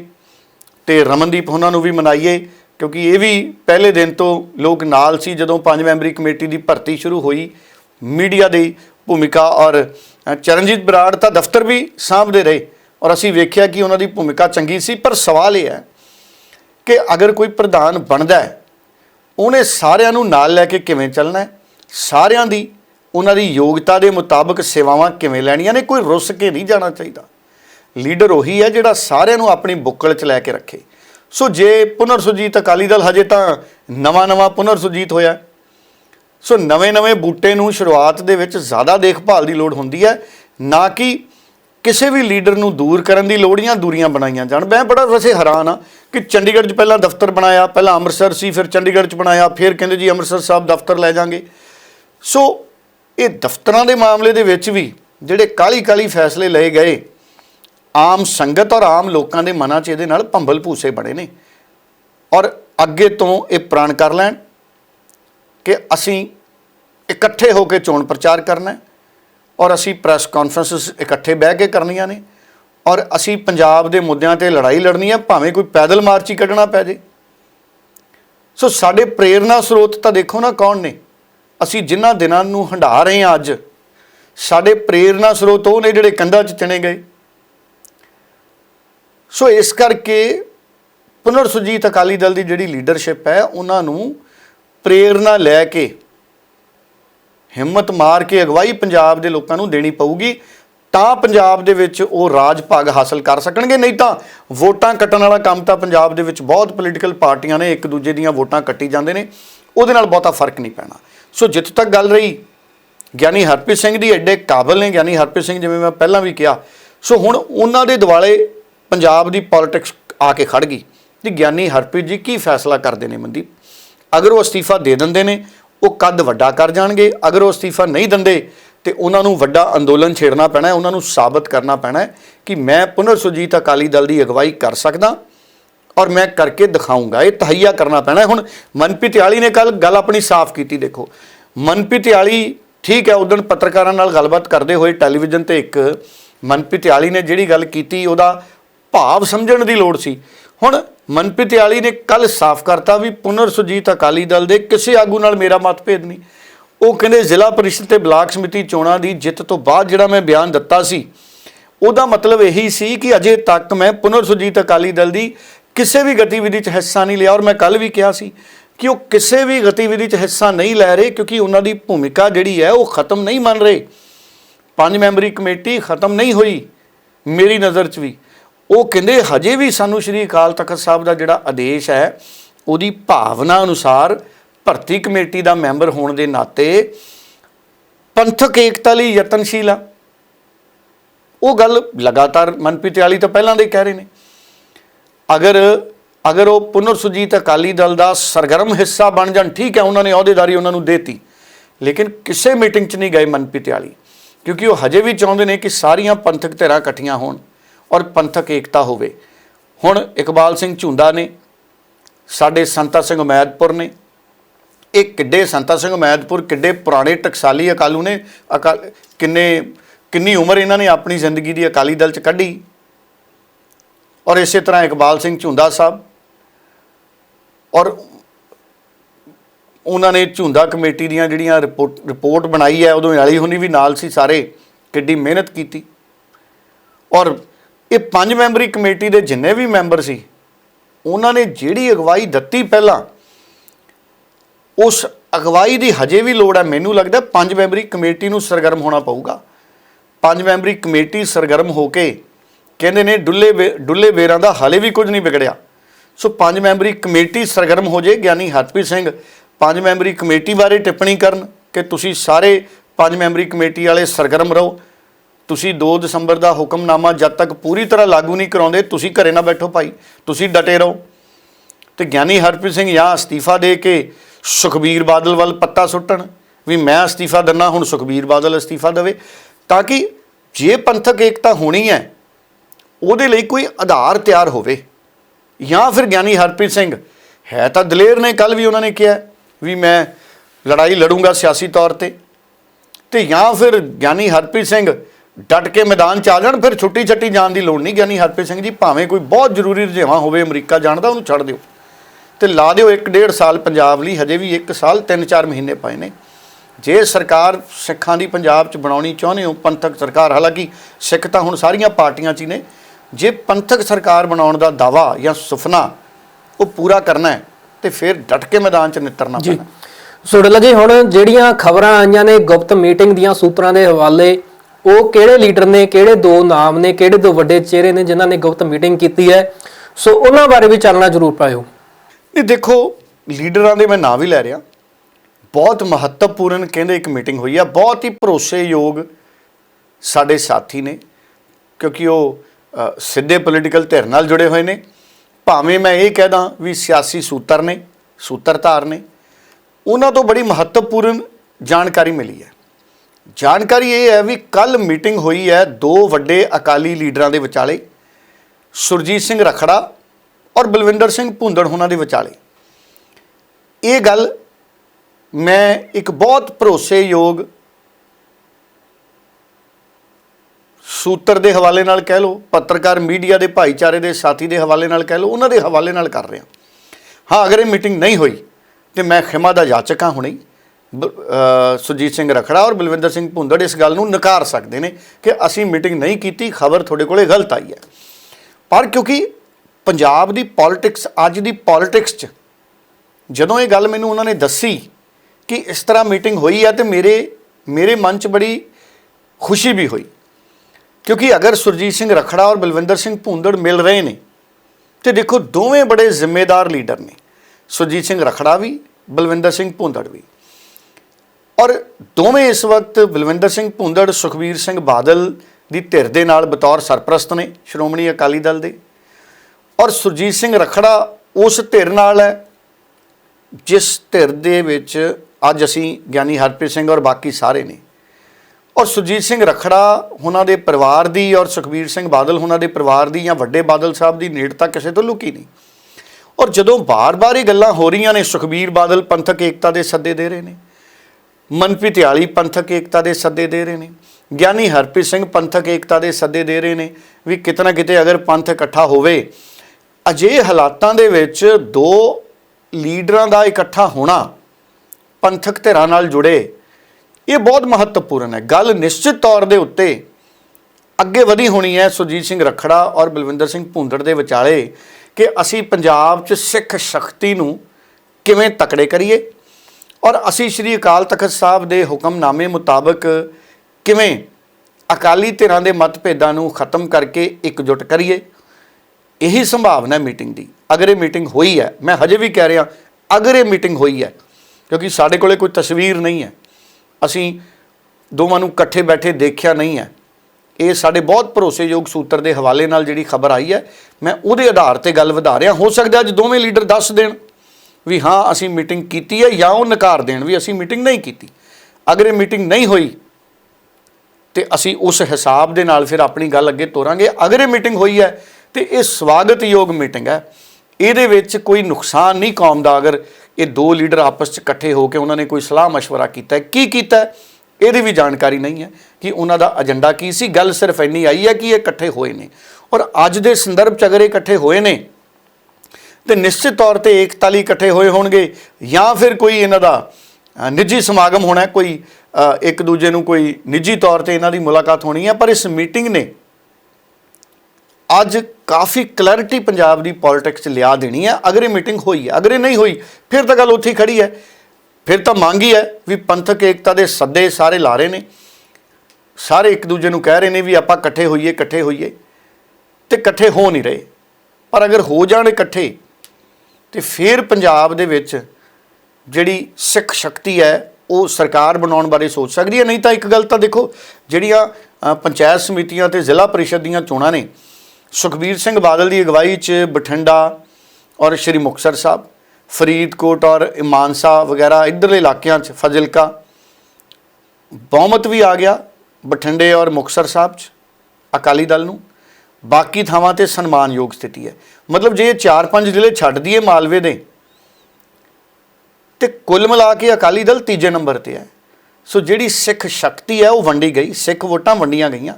ਤੇ ਰਮਨਦੀਪ ਉਹਨਾਂ ਨੂੰ ਵੀ ਮਨਾਈਏ, ਕਿਉਂਕਿ ਇਹ ਵੀ ਪਹਿਲੇ ਦਿਨ ਤੋਂ ਲੋਕ ਨਾਲ ਸੀ ਜਦੋਂ ਪੰਜ ਮੈਂਬਰੀ ਕਮੇਟੀ ਦੀ ਭਰਤੀ ਸ਼ੁਰੂ ਹੋਈ ਮੀਡੀਆ ਦੀ ਭੂਮਿਕਾ ਔਰ ਚਰਨਜੀਤ ਬਰਾੜ ਤਾਂ ਦਫ਼ਤਰ ਵੀ ਸਾਂਭਦੇ ਰਹੇ। ਔਰ ਅਸੀਂ ਵੇਖਿਆ ਕਿ ਉਹਨਾਂ ਦੀ ਭੂਮਿਕਾ ਚੰਗੀ ਸੀ, ਪਰ ਸਵਾਲ ਇਹ ਹੈ ਕਿ ਅਗਰ ਕੋਈ ਪ੍ਰਧਾਨ ਬਣਦਾ ਹੈ, ਉਹਨੇ ਸਾਰਿਆਂ ਨੂੰ ਨਾਲ ਲੈ ਕੇ ਕਿਵੇਂ ਚੱਲਣਾ ਹੈ? ਸਾਰਿਆਂ ਦੀ ਉਹਨਾਂ ਦੀ ਯੋਗਤਾ ਦੇ ਮੁਤਾਬਕ ਸੇਵਾਵਾਂ ਕਿਵੇਂ ਲੈਣੀਆਂ ਨੇ? ਕੋਈ ਰੁੱਸ ਕੇ ਨਹੀਂ ਜਾਣਾ ਚਾਹੀਦਾ। ਲੀਡਰ ਉਹੀ ਹੈ ਜਿਹੜਾ ਸਾਰਿਆਂ ਨੂੰ ਆਪਣੀ ਬੁੱਕਲ 'ਚ ਲੈ ਕੇ ਰੱਖੇ। ਸੋ ਜੇ ਪੁਨਰ ਸੁਰਜੀਤ ਅਕਾਲੀ ਦਲ ਹਜੇ ਤਾਂ ਨਵਾਂ-ਨਵਾਂ ਪੁਨਰ ਸੁਰਜੀਤ ਹੋਇਆ ਸੋ ਨਵੇਂ-ਨਵੇਂ ਬੂਟੇ ਨੂੰ ਸ਼ੁਰੂਆਤ ਦੇ ਵਿੱਚ ਜ਼ਿਆਦਾ ਦੇਖਭਾਲ ਦੀ ਲੋੜ ਹੁੰਦੀ ਹੈ, ਨਾ ਕਿ ਕਿਸੇ ਵੀ ਲੀਡਰ ਨੂੰ ਦੂਰ ਕਰਨ ਦੀ ਲੋੜ ਜਾਂ ਦੂਰੀਆਂ ਬਣਾਈਆਂ ਜਾਣ। ਮੈਂ ਬੜਾ ਵੈਸੇ ਹੈਰਾਨ ਆ ਕਿ ਚੰਡੀਗੜ੍ਹ 'ਚ ਪਹਿਲਾਂ ਦਫ਼ਤਰ ਬਣਾਇਆ, ਪਹਿਲਾਂ ਅੰਮ੍ਰਿਤਸਰ ਸੀ, ਫਿਰ ਚੰਡੀਗੜ੍ਹ 'ਚ ਬਣਾਇਆ, ਫਿਰ ਕਹਿੰਦੇ ਜੀ ਅੰਮ੍ਰਿਤਸਰ ਸਾਹਿਬ ਦਫ਼ਤਰ ਲੈ ਜਾਾਂਗੇ। ਸੋ ਇਹ ਦਫ਼ਤਰਾਂ ਦੇ ਮਾਮਲੇ ਦੇ ਵਿੱਚ ਵੀ ਜਿਹੜੇ ਕਾਲੀ ਕਾਲੀ ਫੈਸਲੇ ਲਏ ਗਏ, ਆਮ ਸੰਗਤ ਔਰ ਆਮ ਲੋਕਾਂ ਦੇ ਮਨਾਂ 'ਚ ਇਹਦੇ ਨਾਲ ਭੰਬਲ ਭੂਸੇ ਬਣੇ ਨੇ। ਔਰ ਅੱਗੇ ਤੋਂ ਇਹ ਪ੍ਰਣ ਕਰ ਲੈਣ ਕਿ ਅਸੀਂ ਇਕੱਠੇ ਹੋ ਕੇ ਚੋਣ ਪ੍ਰਚਾਰ ਕਰਨਾ ਹੈ। ਔਰ ਅਸੀਂ ਪ੍ਰੈਸ ਕਾਨਫਰੰਸਸ ਇਕੱਠੇ ਬਹਿ ਕੇ ਕਰਨੀਆਂ ਨੇ, ਔਰ ਅਸੀਂ ਪੰਜਾਬ ਦੇ ਮੁੱਦਿਆਂ ਤੇ ਲੜਾਈ ਲੜਨੀ ਹੈ, ਭਾਵੇਂ ਕੋਈ ਪੈਦਲ ਮਾਰਚ ਹੀ ਕੱਢਣਾ ਪੈ ਜੇ। ਸੋ ਸਾਡੇ ਪ੍ਰੇਰਣਾ ਸਰੋਤ ਤਾਂ ਦੇਖੋ ਨਾ ਕੌਣ ਨੇ? ਅਸੀਂ ਜਿਨ੍ਹਾਂ ਦਿਨਾਂ ਨੂੰ ਹੰਢਾ ਰਹੇ ਹਾਂ ਅੱਜ, ਸਾਡੇ ਪ੍ਰੇਰਣਾ ਸਰੋਤ ਉਹ ਨੇ ਜਿਹੜੇ ਕੰਧਾਂ 'ਚ ਚਿਣੇ ਗਏ। ਸੋ ਇਸ ਕਰਕੇ ਪੁਨਰ ਸੁਜੀਤ ਅਕਾਲੀ ਦਲ ਦੀ ਜਿਹੜੀ ਲੀਡਰਸ਼ਿਪ ਹੈ, ਉਹਨਾਂ ਨੂੰ ਪ੍ਰੇਰਣਾ ਲੈ ਕੇ ਹਿੰਮਤ ਮਾਰ ਕੇ ਅਗਵਾਈ ਪੰਜਾਬ ਦੇ ਲੋਕਾਂ ਨੂੰ ਦੇਣੀ ਪਊਗੀ, ਤਾਂ ਪੰਜਾਬ ਦੇ ਵਿੱਚ ਉਹ ਰਾਜ ਭਾਗ ਹਾਸਲ ਕਰ ਸਕਣਗੇ, ਨਹੀਂ ਤਾਂ ਵੋਟਾਂ ਕੱਟਣ ਵਾਲਾ ਕੰਮ ਤਾਂ ਪੰਜਾਬ ਦੇ ਵਿੱਚ ਬਹੁਤ ਪੋਲੀਟੀਕਲ ਪਾਰਟੀਆਂ ਨੇ ਇੱਕ ਦੂਜੇ ਦੀਆਂ ਵੋਟਾਂ ਕੱਟੀ ਜਾਂਦੇ ਨੇ, ਉਹਦੇ ਨਾਲ ਬਹੁਤਾ ਫ਼ਰਕ ਨਹੀਂ ਪੈਣਾ। ਸੋ ਜਿੱਥੇ ਤੱਕ ਗੱਲ ਰਹੀ, ਗਿਆਨੀ ਹਰਪ੍ਰੀਤ ਸਿੰਘ ਦੀ ਐਡੇ ਕਾਬਲ ਨੇ, ਗਿਆਨੀ ਹਰਪ੍ਰੀਤ ਸਿੰਘ ਜਿਵੇਂ ਮੈਂ ਪਹਿਲਾਂ ਵੀ ਕਿਹਾ, ਸੋ ਹੁਣ ਉਹਨਾਂ ਦੇ ਦਿਵਾਲੇ ਪੰਜਾਬ ਦੀ ਪੋਲਿਟਿਕਸ ਆ ਕੇ ਖੜ ਗਈ। ਕਿ ਗਿਆਨੀ ਹਰਪ੍ਰੀਤ ਜੀ ਕੀ ਫੈਸਲਾ ਕਰਦੇ ਨੇ ਮਨਦੀਪ? ਅਗਰ ਉਹ ਅਸਤੀਫਾ ਦੇ ਦਿੰਦੇ ਨੇ ਉਹ ਕੱਦ ਵੱਡਾ ਕਰ ਜਾਣਗੇ। ਅਗਰ ਉਹ ਅਸਤੀਫਾ ਨਹੀਂ ਦਿੰਦੇ, ਤੇ ਉਹਨਾਂ ਨੂੰ ਵੱਡਾ ਅੰਦੋਲਨ ਛੇੜਨਾ ਪੈਣਾ ਹੈ, ਉਹਨਾਂ ਨੂੰ ਸਾਬਤ ਕਰਨਾ ਪੈਣਾ ਹੈ ਕਿ ਮੈਂ ਪੁਨਰ ਸੁਜੀਤ ਅਕਾਲੀ ਦਲ ਦੀ ਅਗਵਾਈ ਕਰ ਸਕਦਾ ਔਰ ਮੈਂ ਕਰਕੇ ਦਿਖਾਉਂਗਾ ਇਹ ਤਹਈਆ ਕਰਨਾ ਪੈਣਾ ਹੁਣ ਮਨਪ੍ਰੀਤ ਯਾਲੀ ਨੇ ਕੱਲ ਗੱਲ ਆਪਣੀ ਸਾਫ਼ ਕੀਤੀ, ਦੇਖੋ। ਮਨਪ੍ਰੀਤ ਯਾਲੀ ਠੀਕ ਹੈ ਉਦੋਂ ਪੱਤਰਕਾਰਾਂ ਨਾਲ ਗੱਲਬਾਤ ਕਰਦੇ ਹੋਏ ਟੈਲੀਵਿਜ਼ਨ ਤੇ ਇੱਕ ਮਨਪ੍ਰੀਤ ਯਾਲੀ ਨੇ ਜਿਹੜੀ ਗੱਲ ਕੀਤੀ, ਉਹਦਾ ਭਾਵ ਸਮਝਣ ਦੀ ਲੋੜ ਸੀ। ਹੁਣ ਮਨਪ੍ਰੀਤ ਯਾਲੀ ਨੇ ਕੱਲ ਸਾਫ਼ ਕਰਤਾ ਵੀ ਪੁਨਰ ਸੁਜੀਤ ਅਕਾਲੀ ਦਲ ਦੇ ਕਿਸੇ ਆਗੂ ਨਾਲ ਮੇਰਾ ਮਤਭੇਦ ਨਹੀਂ। ਉਹ ਕਹਿੰਦੇ ਜ਼ਿਲ੍ਹਾ ਪਰਿਸ਼ਦ ਤੇ ਬਲਾਕ ਸਮਿਤੀ ਚੋਣਾਂ ਦੀ ਜਿੱਤ ਤੋਂ ਬਾਅਦ ਜਿਹੜਾ ਮੈਂ ਬਿਆਨ ਦਿੱਤਾ ਸੀ, ਉਹਦਾ ਮਤਲਬ ਇਹੀ ਸੀ ਕਿ ਅਜੇ ਤੱਕ ਮੈਂ ਪੁਨਰ ਸੁਜੀਤ ਅਕਾਲੀ ਦਲ ਦੀ ਕਿਸੇ ਵੀ ਗਤੀਵਿਧੀ 'ਚ ਹਿੱਸਾ ਨਹੀਂ ਲਿਆ ਔਰ ਮੈਂ ਕੱਲ ਵੀ ਕਿਹਾ ਸੀ ਕਿ ਉਹ ਕਿਸੇ ਵੀ ਗਤੀਵਿਧੀ 'ਚ ਹਿੱਸਾ ਨਹੀਂ ਲੈ ਰਹੇ ਕਿਉਂਕਿ ਉਹਨਾਂ ਦੀ ਭੂਮਿਕਾ ਜਿਹੜੀ ਹੈ ਉਹ ਖਤਮ ਨਹੀਂ ਮੰਨ ਰਹੇ। ਪੰਜ ਮੈਂਬਰੀ ਕਮੇਟੀ ਖਤਮ ਨਹੀਂ ਹੋਈ, ਮੇਰੀ ਨਜ਼ਰ 'ਚ ਵੀ। ਉਹ ਕਹਿੰਦੇ ਹਜੇ ਵੀ ਸਾਨੂੰ ਸ਼੍ਰੀ ਅਕਾਲ ਤਖਤ ਸਾਹਿਬ ਦਾ ਜਿਹੜਾ ਆਦੇਸ਼ ਹੈ, ਉਹਦੀ ਭਾਵਨਾ ਅਨੁਸਾਰ ਭਰਤੀ ਕਮੇਟੀ ਦਾ ਮੈਂਬਰ ਹੋਣ ਦੇ ਨਾਤੇ ਪੰਥਕ ਏਕਤਾ ਲਈ ਯਤਨਸ਼ੀਲ ਆ। ਉਹ ਗੱਲ ਲਗਾਤਾਰ ਮਨਪ੍ਰੀਤ ਵਾਲੀ ਤਾਂ ਪਹਿਲਾਂ ਦੇ ਕਹਿ ਰਹੇ ਨੇ। ਅਗਰ ਅਗਰ ਉਹ ਪੁਨਰ ਸੁਜੀਤ ਅਕਾਲੀ ਦਲ ਦਾ ਸਰਗਰਮ ਹਿੱਸਾ ਬਣ ਜਾਣ, ਠੀਕ ਹੈ, ਉਹਨਾਂ ਨੇ ਅਹੁਦੇਦਾਰੀ ਉਹਨਾਂ ਨੂੰ ਦੇਤੀ, ਲੇਕਿਨ ਕਿਸੇ ਮੀਟਿੰਗ 'ਚ ਨਹੀਂ ਗਏ ਮਨਪ੍ਰੀਤ ਵਾਲੀ ਕਿਉਂਕਿ ਉਹ ਹਜੇ ਵੀ ਚਾਹੁੰਦੇ ਨੇ ਕਿ ਸਾਰੀਆਂ ਪੰਥਕ ਧਿਰਾਂ ਇਕੱਠੀਆਂ ਹੋਣ। ਔਰ ਪੰਥਕ ਏਕਤਾ ਹੋਵੇ। ਹੁਣ ਇਕਬਾਲ ਸਿੰਘ ਝੁੰਦਾ ਨੇ, ਸਾਡੇ ਸੰਤਾ ਸਿੰਘ ਉਮੈਦਪੁਰ ਨੇ, ਇਹ ਕਿੱਡੇ ਸੰਤਾ ਸਿੰਘ ਉਮੈਦਪੁਰ, ਕਿੱਡੇ ਪੁਰਾਣੇ ਟਕਸਾਲੀ ਅਕਾਲੂ ਨੇ, ਅਕਾਲ, ਕਿੰਨੇ, ਕਿੰਨੀ ਉਮਰ ਇਹਨਾਂ ਨੇ ਆਪਣੀ ਜ਼ਿੰਦਗੀ ਦੀ ਅਕਾਲੀ ਦਲ ਚ ਕੱਢੀ। ਔਰ ਇਸੇ ਤਰ੍ਹਾਂ ਇਕਬਾਲ ਸਿੰਘ ਝੁੰਦਾ ਸਾਹਿਬ, ਔਰ ਉਹਨਾਂ ਨੇ ਝੁੰਦਾ ਕਮੇਟੀ ਦੀਆਂ ਜਿਹੜੀਆਂ ਰਿਪੋਰਟ ਰਿਪੋਰਟ ਬਣਾਈ ਹੈ, ਉਦੋਂ ਵਾਲੀ ਹੁਣੀ ਵੀ ਨਾਲ ਸੀ ਸਾਰੇ, ਕਿੱਡੀ ਮਿਹਨਤ ਕੀਤੀ। ਔਰ ਇਹ ਪੰਜ ਮੈਂਬਰੀ ਕਮੇਟੀ ਦੇ ਜਿੰਨੇ ਵੀ ਮੈਂਬਰ ਸੀ, ਉਹਨਾਂ ਨੇ ਜਿਹੜੀ ਅਗਵਾਈ ਦਿੱਤੀ ਪਹਿਲਾਂ, ਉਸ ਅਗਵਾਈ ਦੀ ਹਜੇ ਵੀ ਲੋੜ ਹੈ। ਮੈਨੂੰ ਲੱਗਦਾ ਪੰਜ ਮੈਂਬਰੀ ਕਮੇਟੀ ਨੂੰ ਸਰਗਰਮ ਹੋਣਾ ਪਊਗਾ। ਪੰਜ ਮੈਂਬਰੀ ਕਮੇਟੀ ਸਰਗਰਮ ਹੋ ਕੇ ਕਹਿੰਦੇ ਨੇ ਡੁੱਲੇ ਵੇ- ਡੁੱਲੇ ਵੇਰਾਂ ਦਾ ਹਾਲੇ ਵੀ ਕੁਝ ਨਹੀਂ ਵਿਗੜਿਆ। ਸੋ ਪੰਜ ਮੈਂਬਰੀ ਕਮੇਟੀ ਸਰਗਰਮ ਹੋ ਜੇ, ਗਿਆਨੀ ਹਰਪ੍ਰੀਤ ਸਿੰਘ, ਪੰਜ ਮੈਂਬਰੀ ਕਮੇਟੀ ਬਾਰੇ ਟਿੱਪਣੀ ਕਰਨ ਕਿ ਤੁਸੀਂ ਸਾਰੇ ਪੰਜ ਮੈਂਬਰੀ ਕਮੇਟੀ ਵਾਲੇ ਸਰਗਰਮ ਰਹੋ। ਤੁਸੀਂ 2 ਦਸੰਬਰ ਦਾ ਹੁਕਮਨਾਮਾ ਜਦ ਤੱਕ ਪੂਰੀ ਤਰ੍ਹਾਂ ਲਾਗੂ ਨਹੀਂ ਕਰਾਉਂਦੇ, ਤੁਸੀਂ ਘਰੇ ਨਾ ਬੈਠੋ ਭਾਈ। ਤੁਸੀਂ ਡਟੇ ਰਹੋ। ਤੇ ਗਿਆਨੀ ਹਰਪ੍ਰੀਤ ਸਿੰਘ ਜਾਂ ਅਸਤੀਫਾ ਦੇ ਕੇ ਸੁਖਬੀਰ ਬਾਦਲ ਵੱਲ ਪੱਤਾ ਸੁੱਟਣ, ਵੀ ਮੈਂ ਅਸਤੀਫਾ ਦਿੰਨਾ, ਹੁਣ ਸੁਖਬੀਰ ਬਾਦਲ ਅਸਤੀਫਾ ਦੇਵੇ, ਤਾਂ ਕਿ ਜੇ ਪੰਥਕ ਏਕਤਾ ਹੋਣੀ ਹੈ, ਉਹਦੇ ਲਈ ਕੋਈ ਆਧਾਰ ਤਿਆਰ ਹੋਵੇ। ਜਾਂ ਫਿਰ ਗਿਆਨੀ ਹਰਪ੍ਰੀਤ ਸਿੰਘ, ਹੈ ਤਾਂ ਦਲੇਰ ਨੇ ਕੱਲ ਵੀ ਉਹਨਾਂ ਨੇ ਕਿਹਾ ਵੀ ਮੈਂ ਲੜਾਈ ਲੜੂੰਗਾ ਸਿਆਸੀ ਤੌਰ ਤੇ। ਤੇ ਜਾਂ ਫਿਰ ਗਿਆਨੀ ਹਰਪ੍ਰੀਤ ਸਿੰਘ ਡਟ ਕੇ ਮੈਦਾਨ ਚ ਆ ਜਾਣ ਫਿਰ ਛੁੱਟੀ ਛੱਟੀ ਜਾਣ ਦੀ ਲੋੜ ਨਹੀਂ ਗਿਆਨੀ ਹਰਪ੍ਰੀਤ ਸਿੰਘ ਜੀ ਭਾਵੇਂ ਕੋਈ ਬਹੁਤ ਜ਼ਰੂਰੀ ਰੁਝੇਵਾਂ ਹੋਵੇ ਅਮਰੀਕਾ ਜਾਣ ਦਾ ਉਹਨੂੰ ਛੱਡ ਦਿਓ। ਤੇ ਲਾ ਦਿਓ 1.5 ਸਾਲ ਪੰਜਾਬ ਲਈ ਹਜੇ ਵੀ 1 ਸਾਲ 3-4 ਮਹੀਨੇ ਪਏ ਨੇ। ਜੇ ਸਰਕਾਰ ਸਿੱਖਾਂ ਦੀ ਪੰਜਾਬ 'ਚ ਬਣਾਉਣੀ ਚਾਹੁੰਦੇ ਹੋ ਪੰਥਕ ਸਰਕਾਰ ਹਾਲਾਂਕਿ ਸਿੱਖ ਤਾਂ ਹੁਣ ਸਾਰੀਆਂ ਪਾਰਟੀਆਂ 'ਚ ਹੀ ਨੇ ਜੇ ਪੰਥਕ ਸਰਕਾਰ ਬਣਾਉਣ ਦਾ ਦਾਵਾ ਜਾਂ ਸੁਪਨਾ ਉਹ ਪੂਰਾ ਕਰਨਾ ਹੈ ਤੇ ਫਿਰ ਡਟ ਕੇ ਮੈਦਾਨ 'ਚ ਨਿੱਤਰਨਾ ਪੈਣਾ। ਸੁਡਲਾ ਜੀ ਹੁਣ ਜਿਹੜੀਆਂ ਖਬਰਾਂ ਆਈਆਂ ਨੇ ਗੁਪਤ ਮੀਟਿੰਗ ਦੀਆਂ ਸੂਤਰਾਂ ਦੇ ਹਵਾਲੇ ਉਹ ਕਿਹੜੇ ਲੀਡਰ ਨੇ, ਕਿਹੜੇ ਦੋ ਨਾਮ ਨੇ, ਕਿਹੜੇ ਦੋ ਵੱਡੇ ਚਿਹਰੇ ਨੇ ਜਿਨ੍ਹਾਂ ਨੇ ਗੁਪਤ ਮੀਟਿੰਗ ਕੀਤੀ ਹੈ? ਸੋ ਉਹਨਾਂ ਬਾਰੇ ਵੀ ਚਾਨਣਾ ਜ਼ਰੂਰ ਪਾਇਓ। ਇਹ ਦੇਖੋ, ਲੀਡਰਾਂ ਦੇ ਮੈਂ ਨਾਂ ਵੀ ਲੈ ਰਿਹਾ। ਬਹੁਤ ਮਹੱਤਵਪੂਰਨ ਕਹਿੰਦੇ ਇੱਕ ਮੀਟਿੰਗ ਹੋਈ ਆ। ਬਹੁਤ ਹੀ ਭਰੋਸੇਯੋਗ ਸਾਡੇ ਸਾਥੀ ਨੇ, ਕਿਉਂਕਿ ਉਹ ਸਿੱਧੇ ਪੋਲੀਟੀਕਲ ਧਿਰ ਨਾਲ ਜੁੜੇ ਹੋਏ ਨੇ। ਭਾਵੇਂ ਮੈਂ ਇਹ ਕਹਿਦਾ ਵੀ ਸਿਆਸੀ ਸੂਤਰ ਨੇ, ਸੂਤਰਧਾਰ ਨੇ, ਉਹਨਾਂ ਤੋਂ ਬੜੀ ਮਹੱਤਵਪੂਰਨ ਜਾਣਕਾਰੀ ਮਿਲੀ ਹੈ। ਜਾਣਕਾਰੀ ਇਹ ਹੈ ਵੀ ਕੱਲ ਮੀਟਿੰਗ ਹੋਈ ਹੈ ਦੋ ਵੱਡੇ ਅਕਾਲੀ ਲੀਡਰਾਂ ਦੇ ਵਿਚਾਲੇ, ਸੁਰਜੀਤ ਸਿੰਘ ਰਖੜਾ ਔਰ ਬਲਵਿੰਦਰ ਸਿੰਘ ਭੁੰਦੜ ਉਹਨਾਂ ਦੇ ਵਿਚਾਲੇ। ਇਹ ਗੱਲ ਮੈਂ ਇੱਕ ਬਹੁਤ ਭਰੋਸੇਯੋਗ ਸੂਤਰ ਦੇ ਹਵਾਲੇ ਨਾਲ ਕਹਿ ਲਓ, ਪੱਤਰਕਾਰ ਮੀਡੀਆ ਦੇ ਭਾਈਚਾਰੇ ਦੇ ਸਾਥੀ ਦੇ ਹਵਾਲੇ ਨਾਲ ਕਹਿ ਲਓ, ਉਹਨਾਂ ਦੇ ਹਵਾਲੇ ਨਾਲ ਕਰ ਰਿਹਾ। ਹਾਂ, ਅਗਰ ਇਹ ਮੀਟਿੰਗ ਨਹੀਂ ਹੋਈ, ਤੇ ਮੈਂ ਖਿਮਾ ਦਾ ਯਾਚਕ ਹਾਂ ਹੁਣੇ। ਹੀ। ਬ- ਸੁਰਜੀਤ ਸਿੰਘ ਰਖੜਾ ਔਰ ਬਲਵਿੰਦਰ ਸਿੰਘ ਭੁੰਦੜ ਇਸ ਗੱਲ ਨੂੰ ਨਕਾਰ ਸਕਦੇ ਨੇ ਕਿ ਅਸੀਂ ਮੀਟਿੰਗ ਨਹੀਂ ਕੀਤੀ, ਖਬਰ ਤੁਹਾਡੇ ਕੋਲੇ ਗਲਤ ਆਈ ਹੈ। ਪਰ ਕਿਉਂਕਿ ਪੰਜਾਬ ਦੀ ਪੋਲਿਟਿਕਸ ਅੱਜ ਦੀ ਪੋਲਿਟਿਕਸ 'ਚ ਜਦੋਂ ਇਹ ਗੱਲ ਮੈਨੂੰ ਉਹਨਾਂ ਨੇ ਦੱਸੀ ਕਿ ਇਸ ਤਰ੍ਹਾਂ ਮੀਟਿੰਗ ਹੋਈ ਹੈ ਤੇ ਮੇਰੇ ਮੇਰੇ ਮਨ 'ਚ ਬੜੀ ਖੁਸ਼ੀ ਵੀ ਹੋਈ। ਕਿਉਂਕਿ ਅਗਰ ਸੁਰਜੀਤ ਸਿੰਘ ਰਖੜਾ ਔਰ ਬਲਵਿੰਦਰ ਸਿੰਘ ਭੁੰਦੜ ਮਿਲ ਰਹੇ ਨੇ, ਤੇ ਦੇਖੋ ਦੋਵੇਂ ਬੜੇ ਜ਼ਿੰਮੇਦਾਰ ਲੀਡਰ ਨੇ। ਸੁਰਜੀਤ ਸਿੰਘ ਰਖੜਾ ਵੀ, ਬਲਵਿੰਦਰ ਸਿੰਘ ਭੁੰਦੜ ਵੀ। ਔਰ ਦੋਵੇਂ ਇਸ ਵਕਤ ਬਲਵਿੰਦਰ ਸਿੰਘ ਭੁੰਦੜ, ਸੁਖਬੀਰ ਸਿੰਘ ਬਾਦਲ ਦੀ ਧਿਰ ਦੇ ਨਾਲ ਬਤੌਰ ਸਰਪ੍ਰਸਤ ਨੇ ਸ਼੍ਰੋਮਣੀ ਅਕਾਲੀ ਦਲ ਦੇ। ਔਰ ਸੁਰਜੀਤ ਸਿੰਘ ਰਖੜਾ ਉਸ ਧਿਰ ਨਾਲ ਹੈ, ਜਿਸ ਧਿਰ ਦੇ ਵਿੱਚ ਅੱਜ ਅਸੀਂ ਗਿਆਨੀ ਹਰਪ੍ਰੀਤ ਸਿੰਘ ਔਰ ਬਾਕੀ ਸਾਰੇ ਨੇ। ਔਰ ਸੁਰਜੀਤ ਸਿੰਘ ਰਖੜਾ ਉਹਨਾਂ ਦੇ ਪਰਿਵਾਰ ਦੀ ਔਰ ਸੁਖਬੀਰ ਸਿੰਘ ਬਾਦਲ ਉਹਨਾਂ ਦੇ ਪਰਿਵਾਰ ਦੀ ਜਾਂ ਵੱਡੇ ਬਾਦਲ ਸਾਹਿਬ ਦੀ ਨੇੜਤਾ ਕਿਸੇ ਤੋਂ ਲੁਕੀ ਨਹੀਂ। ਔਰ ਜਦੋਂ ਬਾਰ-ਬਾਰ ਇਹ ਗੱਲਾਂ ਹੋ ਰਹੀਆਂ ਨੇ, ਸੁਖਬੀਰ ਬਾਦਲ ਪੰਥਕ ਏਕਤਾ ਦੇ ਸੱਦੇ ਦੇ ਰਹੇ ਨੇ। ਮਨਪ੍ਰੀਤ ਯਾਲੀ ਪੰਥਕ ਏਕਤਾ ਦੇ ਸੱਦੇ ਦੇ ਰਹੇ ਨੇ। ਗਿਆਨੀ ਹਰਪ੍ਰੀਤ ਸਿੰਘ ਪੰਥਕ ਏਕਤਾ ਦੇ ਸੱਦੇ ਦੇ ਰਹੇ ਨੇ ਵੀ ਕਿਤਨਾ ਕਿਤੇ ਅਗਰ ਪੰਥ ਇਕੱਠਾ ਹੋਵੇ ਅਜੇ ਹਾਲਾਤਾਂ ਦੇ ਵਿੱਚ ਦੋ ਲੀਡਰਾਂ ਦਾ ਇਕੱਠਾ ਹੋਣਾ ਪੰਥਕ ਧਿਰਾਂ ਨਾਲ ਜੁੜੇ, ਇਹ ਬਹੁਤ ਮਹੱਤਵਪੂਰਨ ਹੈ। ਗੱਲ ਨਿਸ਼ਚਿਤ ਤੌਰ ਦੇ ਉੱਤੇ ਅੱਗੇ ਵਧੀ ਹੋਣੀ ਹੈ ਸੁਰਜੀਤ ਸਿੰਘ ਰਖੜਾ ਔਰ ਬਲਵਿੰਦਰ ਸਿੰਘ ਭੁੰਦੜ ਦੇ ਵਿਚਾਲੇ ਕਿ ਅਸੀਂ ਪੰਜਾਬ 'ਚ ਸਿੱਖ ਸ਼ਕਤੀ ਨੂੰ ਕਿਵੇਂ ਤਕੜੇ ਕਰੀਏ। ਔਰ ਅਸੀਂ ਸ੍ਰੀ ਅਕਾਲ ਤਖਤ ਸਾਹਿਬ ਦੇ ਹੁਕਮਨਾਮੇ ਮੁਤਾਬਕ ਕਿਵੇਂ ਅਕਾਲੀ ਧਿਰਾਂ ਦੇ ਮਤਭੇਦਾਂ ਨੂੰ ਖਤਮ ਕਰਕੇ ਇਕਜੁੱਟ ਕਰੀਏ, ਇਹੀ ਸੰਭਾਵਨਾ ਮੀਟਿੰਗ ਦੀ। ਅਗਰ ਇਹ ਮੀਟਿੰਗ ਹੋਈ ਹੈ, ਮੈਂ ਹਜੇ ਵੀ ਕਹਿ ਰਿਹਾ, ਅਗਰ ਇਹ ਮੀਟਿੰਗ ਹੋਈ ਹੈ, ਕਿਉਂਕਿ ਸਾਡੇ ਕੋਲੇ ਕੋਈ ਤਸਵੀਰ ਨਹੀਂ ਹੈ, ਅਸੀਂ ਦੋਵਾਂ ਨੂੰ ਇਕੱਠੇ ਬੈਠੇ ਦੇਖਿਆ ਨਹੀਂ ਹੈ, ਇਹ ਸਾਡੇ ਬਹੁਤ ਭਰੋਸੇਯੋਗ ਸੂਤਰ ਦੇ ਹਵਾਲੇ ਨਾਲ ਜਿਹੜੀ ਖਬਰ ਆਈ ਹੈ, ਮੈਂ ਉਹਦੇ ਆਧਾਰ ਤੇ ਗੱਲ ਵਧਾ ਰਿਹਾ। ਹੋ ਸਕਦਾ ਅੱਜ ਦੋਵੇਂ ਲੀਡਰ ਦੱਸ ਦੇਣ। ਵੀ ਹਾਂ ਅਸੀਂ ਮੀਟਿੰਗ ਕੀਤੀ ਹੈ ਜਾਂ ਉਹ ਨਕਾਰ ਦੇਣ ਵੀ ਅਸੀਂ ਮੀਟਿੰਗ ਨਹੀਂ ਕੀਤੀ ਅਗਰ ਇਹ ਮੀਟਿੰਗ ਨਹੀਂ ਹੋਈ ਤੇ ਅਸੀਂ ਉਸ ਹਿਸਾਬ ਦੇ ਨਾਲ ਫਿਰ ਆਪਣੀ ਗੱਲ ਅੱਗੇ ਤੋਰਾਂਗੇ ਅਗਰ ਇਹ ਮੀਟਿੰਗ ਹੋਈ ਹੈ ਤੇ ਇਹ ਸਵਾਗਤਯੋਗ ਮੀਟਿੰਗ ਹੈ ਇਹਦੇ ਵਿੱਚ ਕੋਈ ਨੁਕਸਾਨ ਨਹੀਂ ਕੌਮ ਦਾ ਅਗਰ ਇਹ ਦੋ ਲੀਡਰ ਆਪਸ ਚ ਇਕੱਠੇ ਹੋ ਕੇ ਉਹਨਾਂ ਨੇ ਕੋਈ ਸਲਾਹ مشورہ ਕੀਤਾ ਹੈ ਕੀ ਕੀਤਾ ਹੈ ਇਹਦੀ ਵੀ ਜਾਣਕਾਰੀ ਨਹੀਂ ਹੈ ਕਿ ਉਹਨਾਂ ਦਾ ਏਜੰਡਾ ਕੀ ਸੀ ਗੱਲ ਸਿਰਫ ਇੰਨੀ ਆਈ ਹੈ ਕਿ ਇਹ ਇਕੱਠੇ ਹੋਏ ਨੇ ਔਰ ਅੱਜ ਦੇ ਸੰਦਰਭ ਚ ਅਗਰ ਇਹ ਇਕੱਠੇ ਹੋਏ ਨੇ ਤੇ ਨਿਸ਼ਚਿਤ ਤੌਰ ਤੇ ਏਕਤਾ ਲਈ ਇਕੱਠੇ ਹੋਏ ਹੋਣਗੇ ਜਾਂ ਫਿਰ ਕੋਈ ਇਹਨਾਂ ਦਾ ਨਿੱਜੀ ਸਮਾਗਮ ਹੋਣਾ, ਕੋਈ ਇੱਕ ਦੂਜੇ ਨੂੰ ਕੋਈ ਨਿੱਜੀ ਤੌਰ ਤੇ ਇਹਨਾਂ ਦੀ ਮੁਲਾਕਾਤ ਹੋਣੀ ਹੈ ਪਰ ਇਸ ਮੀਟਿੰਗ ਨੇ ਅੱਜ ਕਾਫੀ ਕਲੈਰਿਟੀ ਪੰਜਾਬ ਦੀ ਪੋਲਿਟਿਕਸ 'ਚ ਲਿਆ ਦੇਣੀ ਹੈ ਅਗਰ ਇਹ ਮੀਟਿੰਗ ਹੋਈ ਹੈ ਅਗਰ ਇਹ ਨਹੀਂ ਹੋਈ, ਫਿਰ ਤਾਂ ਗੱਲ ਉੱਥੇ ਹੀ ਖੜੀ ਹੈ। ਫਿਰ ਤਾਂ ਮੰਗ ਹੀ ਹੈ ਵੀ ਪੰਥਕ ਏਕਤਾ ਦੇ ਸੱਦੇ ਸਾਰੇ ਲਾ ਰਹੇ ਨੇ। ਸਾਰੇ ਇੱਕ ਦੂਜੇ ਨੂੰ ਕਹਿ ਰਹੇ ਨੇ ਵੀ ਆਪਾਂ ਇਕੱਠੇ ਹੋਈਏ ਇਕੱਠੇ ਹੋਈਏ ਤੇ ਇਕੱਠੇ ਹੋ ਨਹੀਂ ਰਹੇ। ਪਰ ਅਗਰ ਹੋ ਜਾਣ ਇਕੱਠੇ ਤੇ ਫਿਰ ਪੰਜਾਬ ਦੇ ਵਿੱਚ ਜਿਹੜੀ ਸਿੱਖ ਸ਼ਕਤੀ ਹੈ, ਉਹ ਸਰਕਾਰ ਬਣਾਉਣ ਬਾਰੇ ਸੋਚ ਸਕਦੀ ਹੈ? ਨਹੀਂ ਤਾਂ ਇੱਕ ਗੱਲ ਤਾਂ ਦੇਖੋ, ਜਿਹੜੀਆਂ ਪੰਚਾਇਤ ਸਮਿਤੀਆਂ ਤੇ ਜ਼ਿਲ੍ਹਾ ਪਰਿਸ਼ਦ ਦੀਆਂ ਚੋਣਾਂ ਨੇ, ਸੁਖਬੀਰ ਸਿੰਘ ਬਾਦਲ ਦੀ ਅਗਵਾਈ 'ਚ ਬਠਿੰਡਾ ਔਰ ਸ਼੍ਰੀ ਮੁਕਤਸਰ ਸਾਹਿਬ, ਫਰੀਦਕੋਟ ਔਰ ਮਾਨਸਾ ਵਗੈਰਾ ਇਧਰਲੇ ਇਲਾਕਿਆਂ 'ਚ ਫਜ਼ਿਲਕਾ, ਬਹੁਮਤ ਵੀ ਆ ਗਿਆ ਬਠਿੰਡੇ ਔਰ ਮੁਕਤਸਰ ਸਾਹਿਬ 'ਚ ਅਕਾਲੀ ਦਲ ਨੂੰ। ਬਾਕੀ ਥਾਵਾਂ ਤੇ ਸਨਮਾਨਯੋਗ ਸਥਿਤੀ ਹੈ। ਮਤਲਬ ਜੇ ਇਹ ਚਾਰ ਪੰਜ ਜ਼ਿਲ੍ਹੇ ਛੱਡ ਦਈਏ ਮਾਲਵੇ ਦੇ, ਤੇ ਕੁੱਲ ਮਿਲਾ ਕੇ ਅਕਾਲੀ ਦਲ ਤੀਜੇ ਨੰਬਰ ਤੇ ਹੈ। ਸੋ ਜਿਹੜੀ ਸਿੱਖ ਸ਼ਕਤੀ ਹੈ ਉਹ ਵੰਡੀ ਗਈ, ਸਿੱਖ ਵੋਟਾਂ ਵੰਡੀਆਂ ਗਈਆਂ।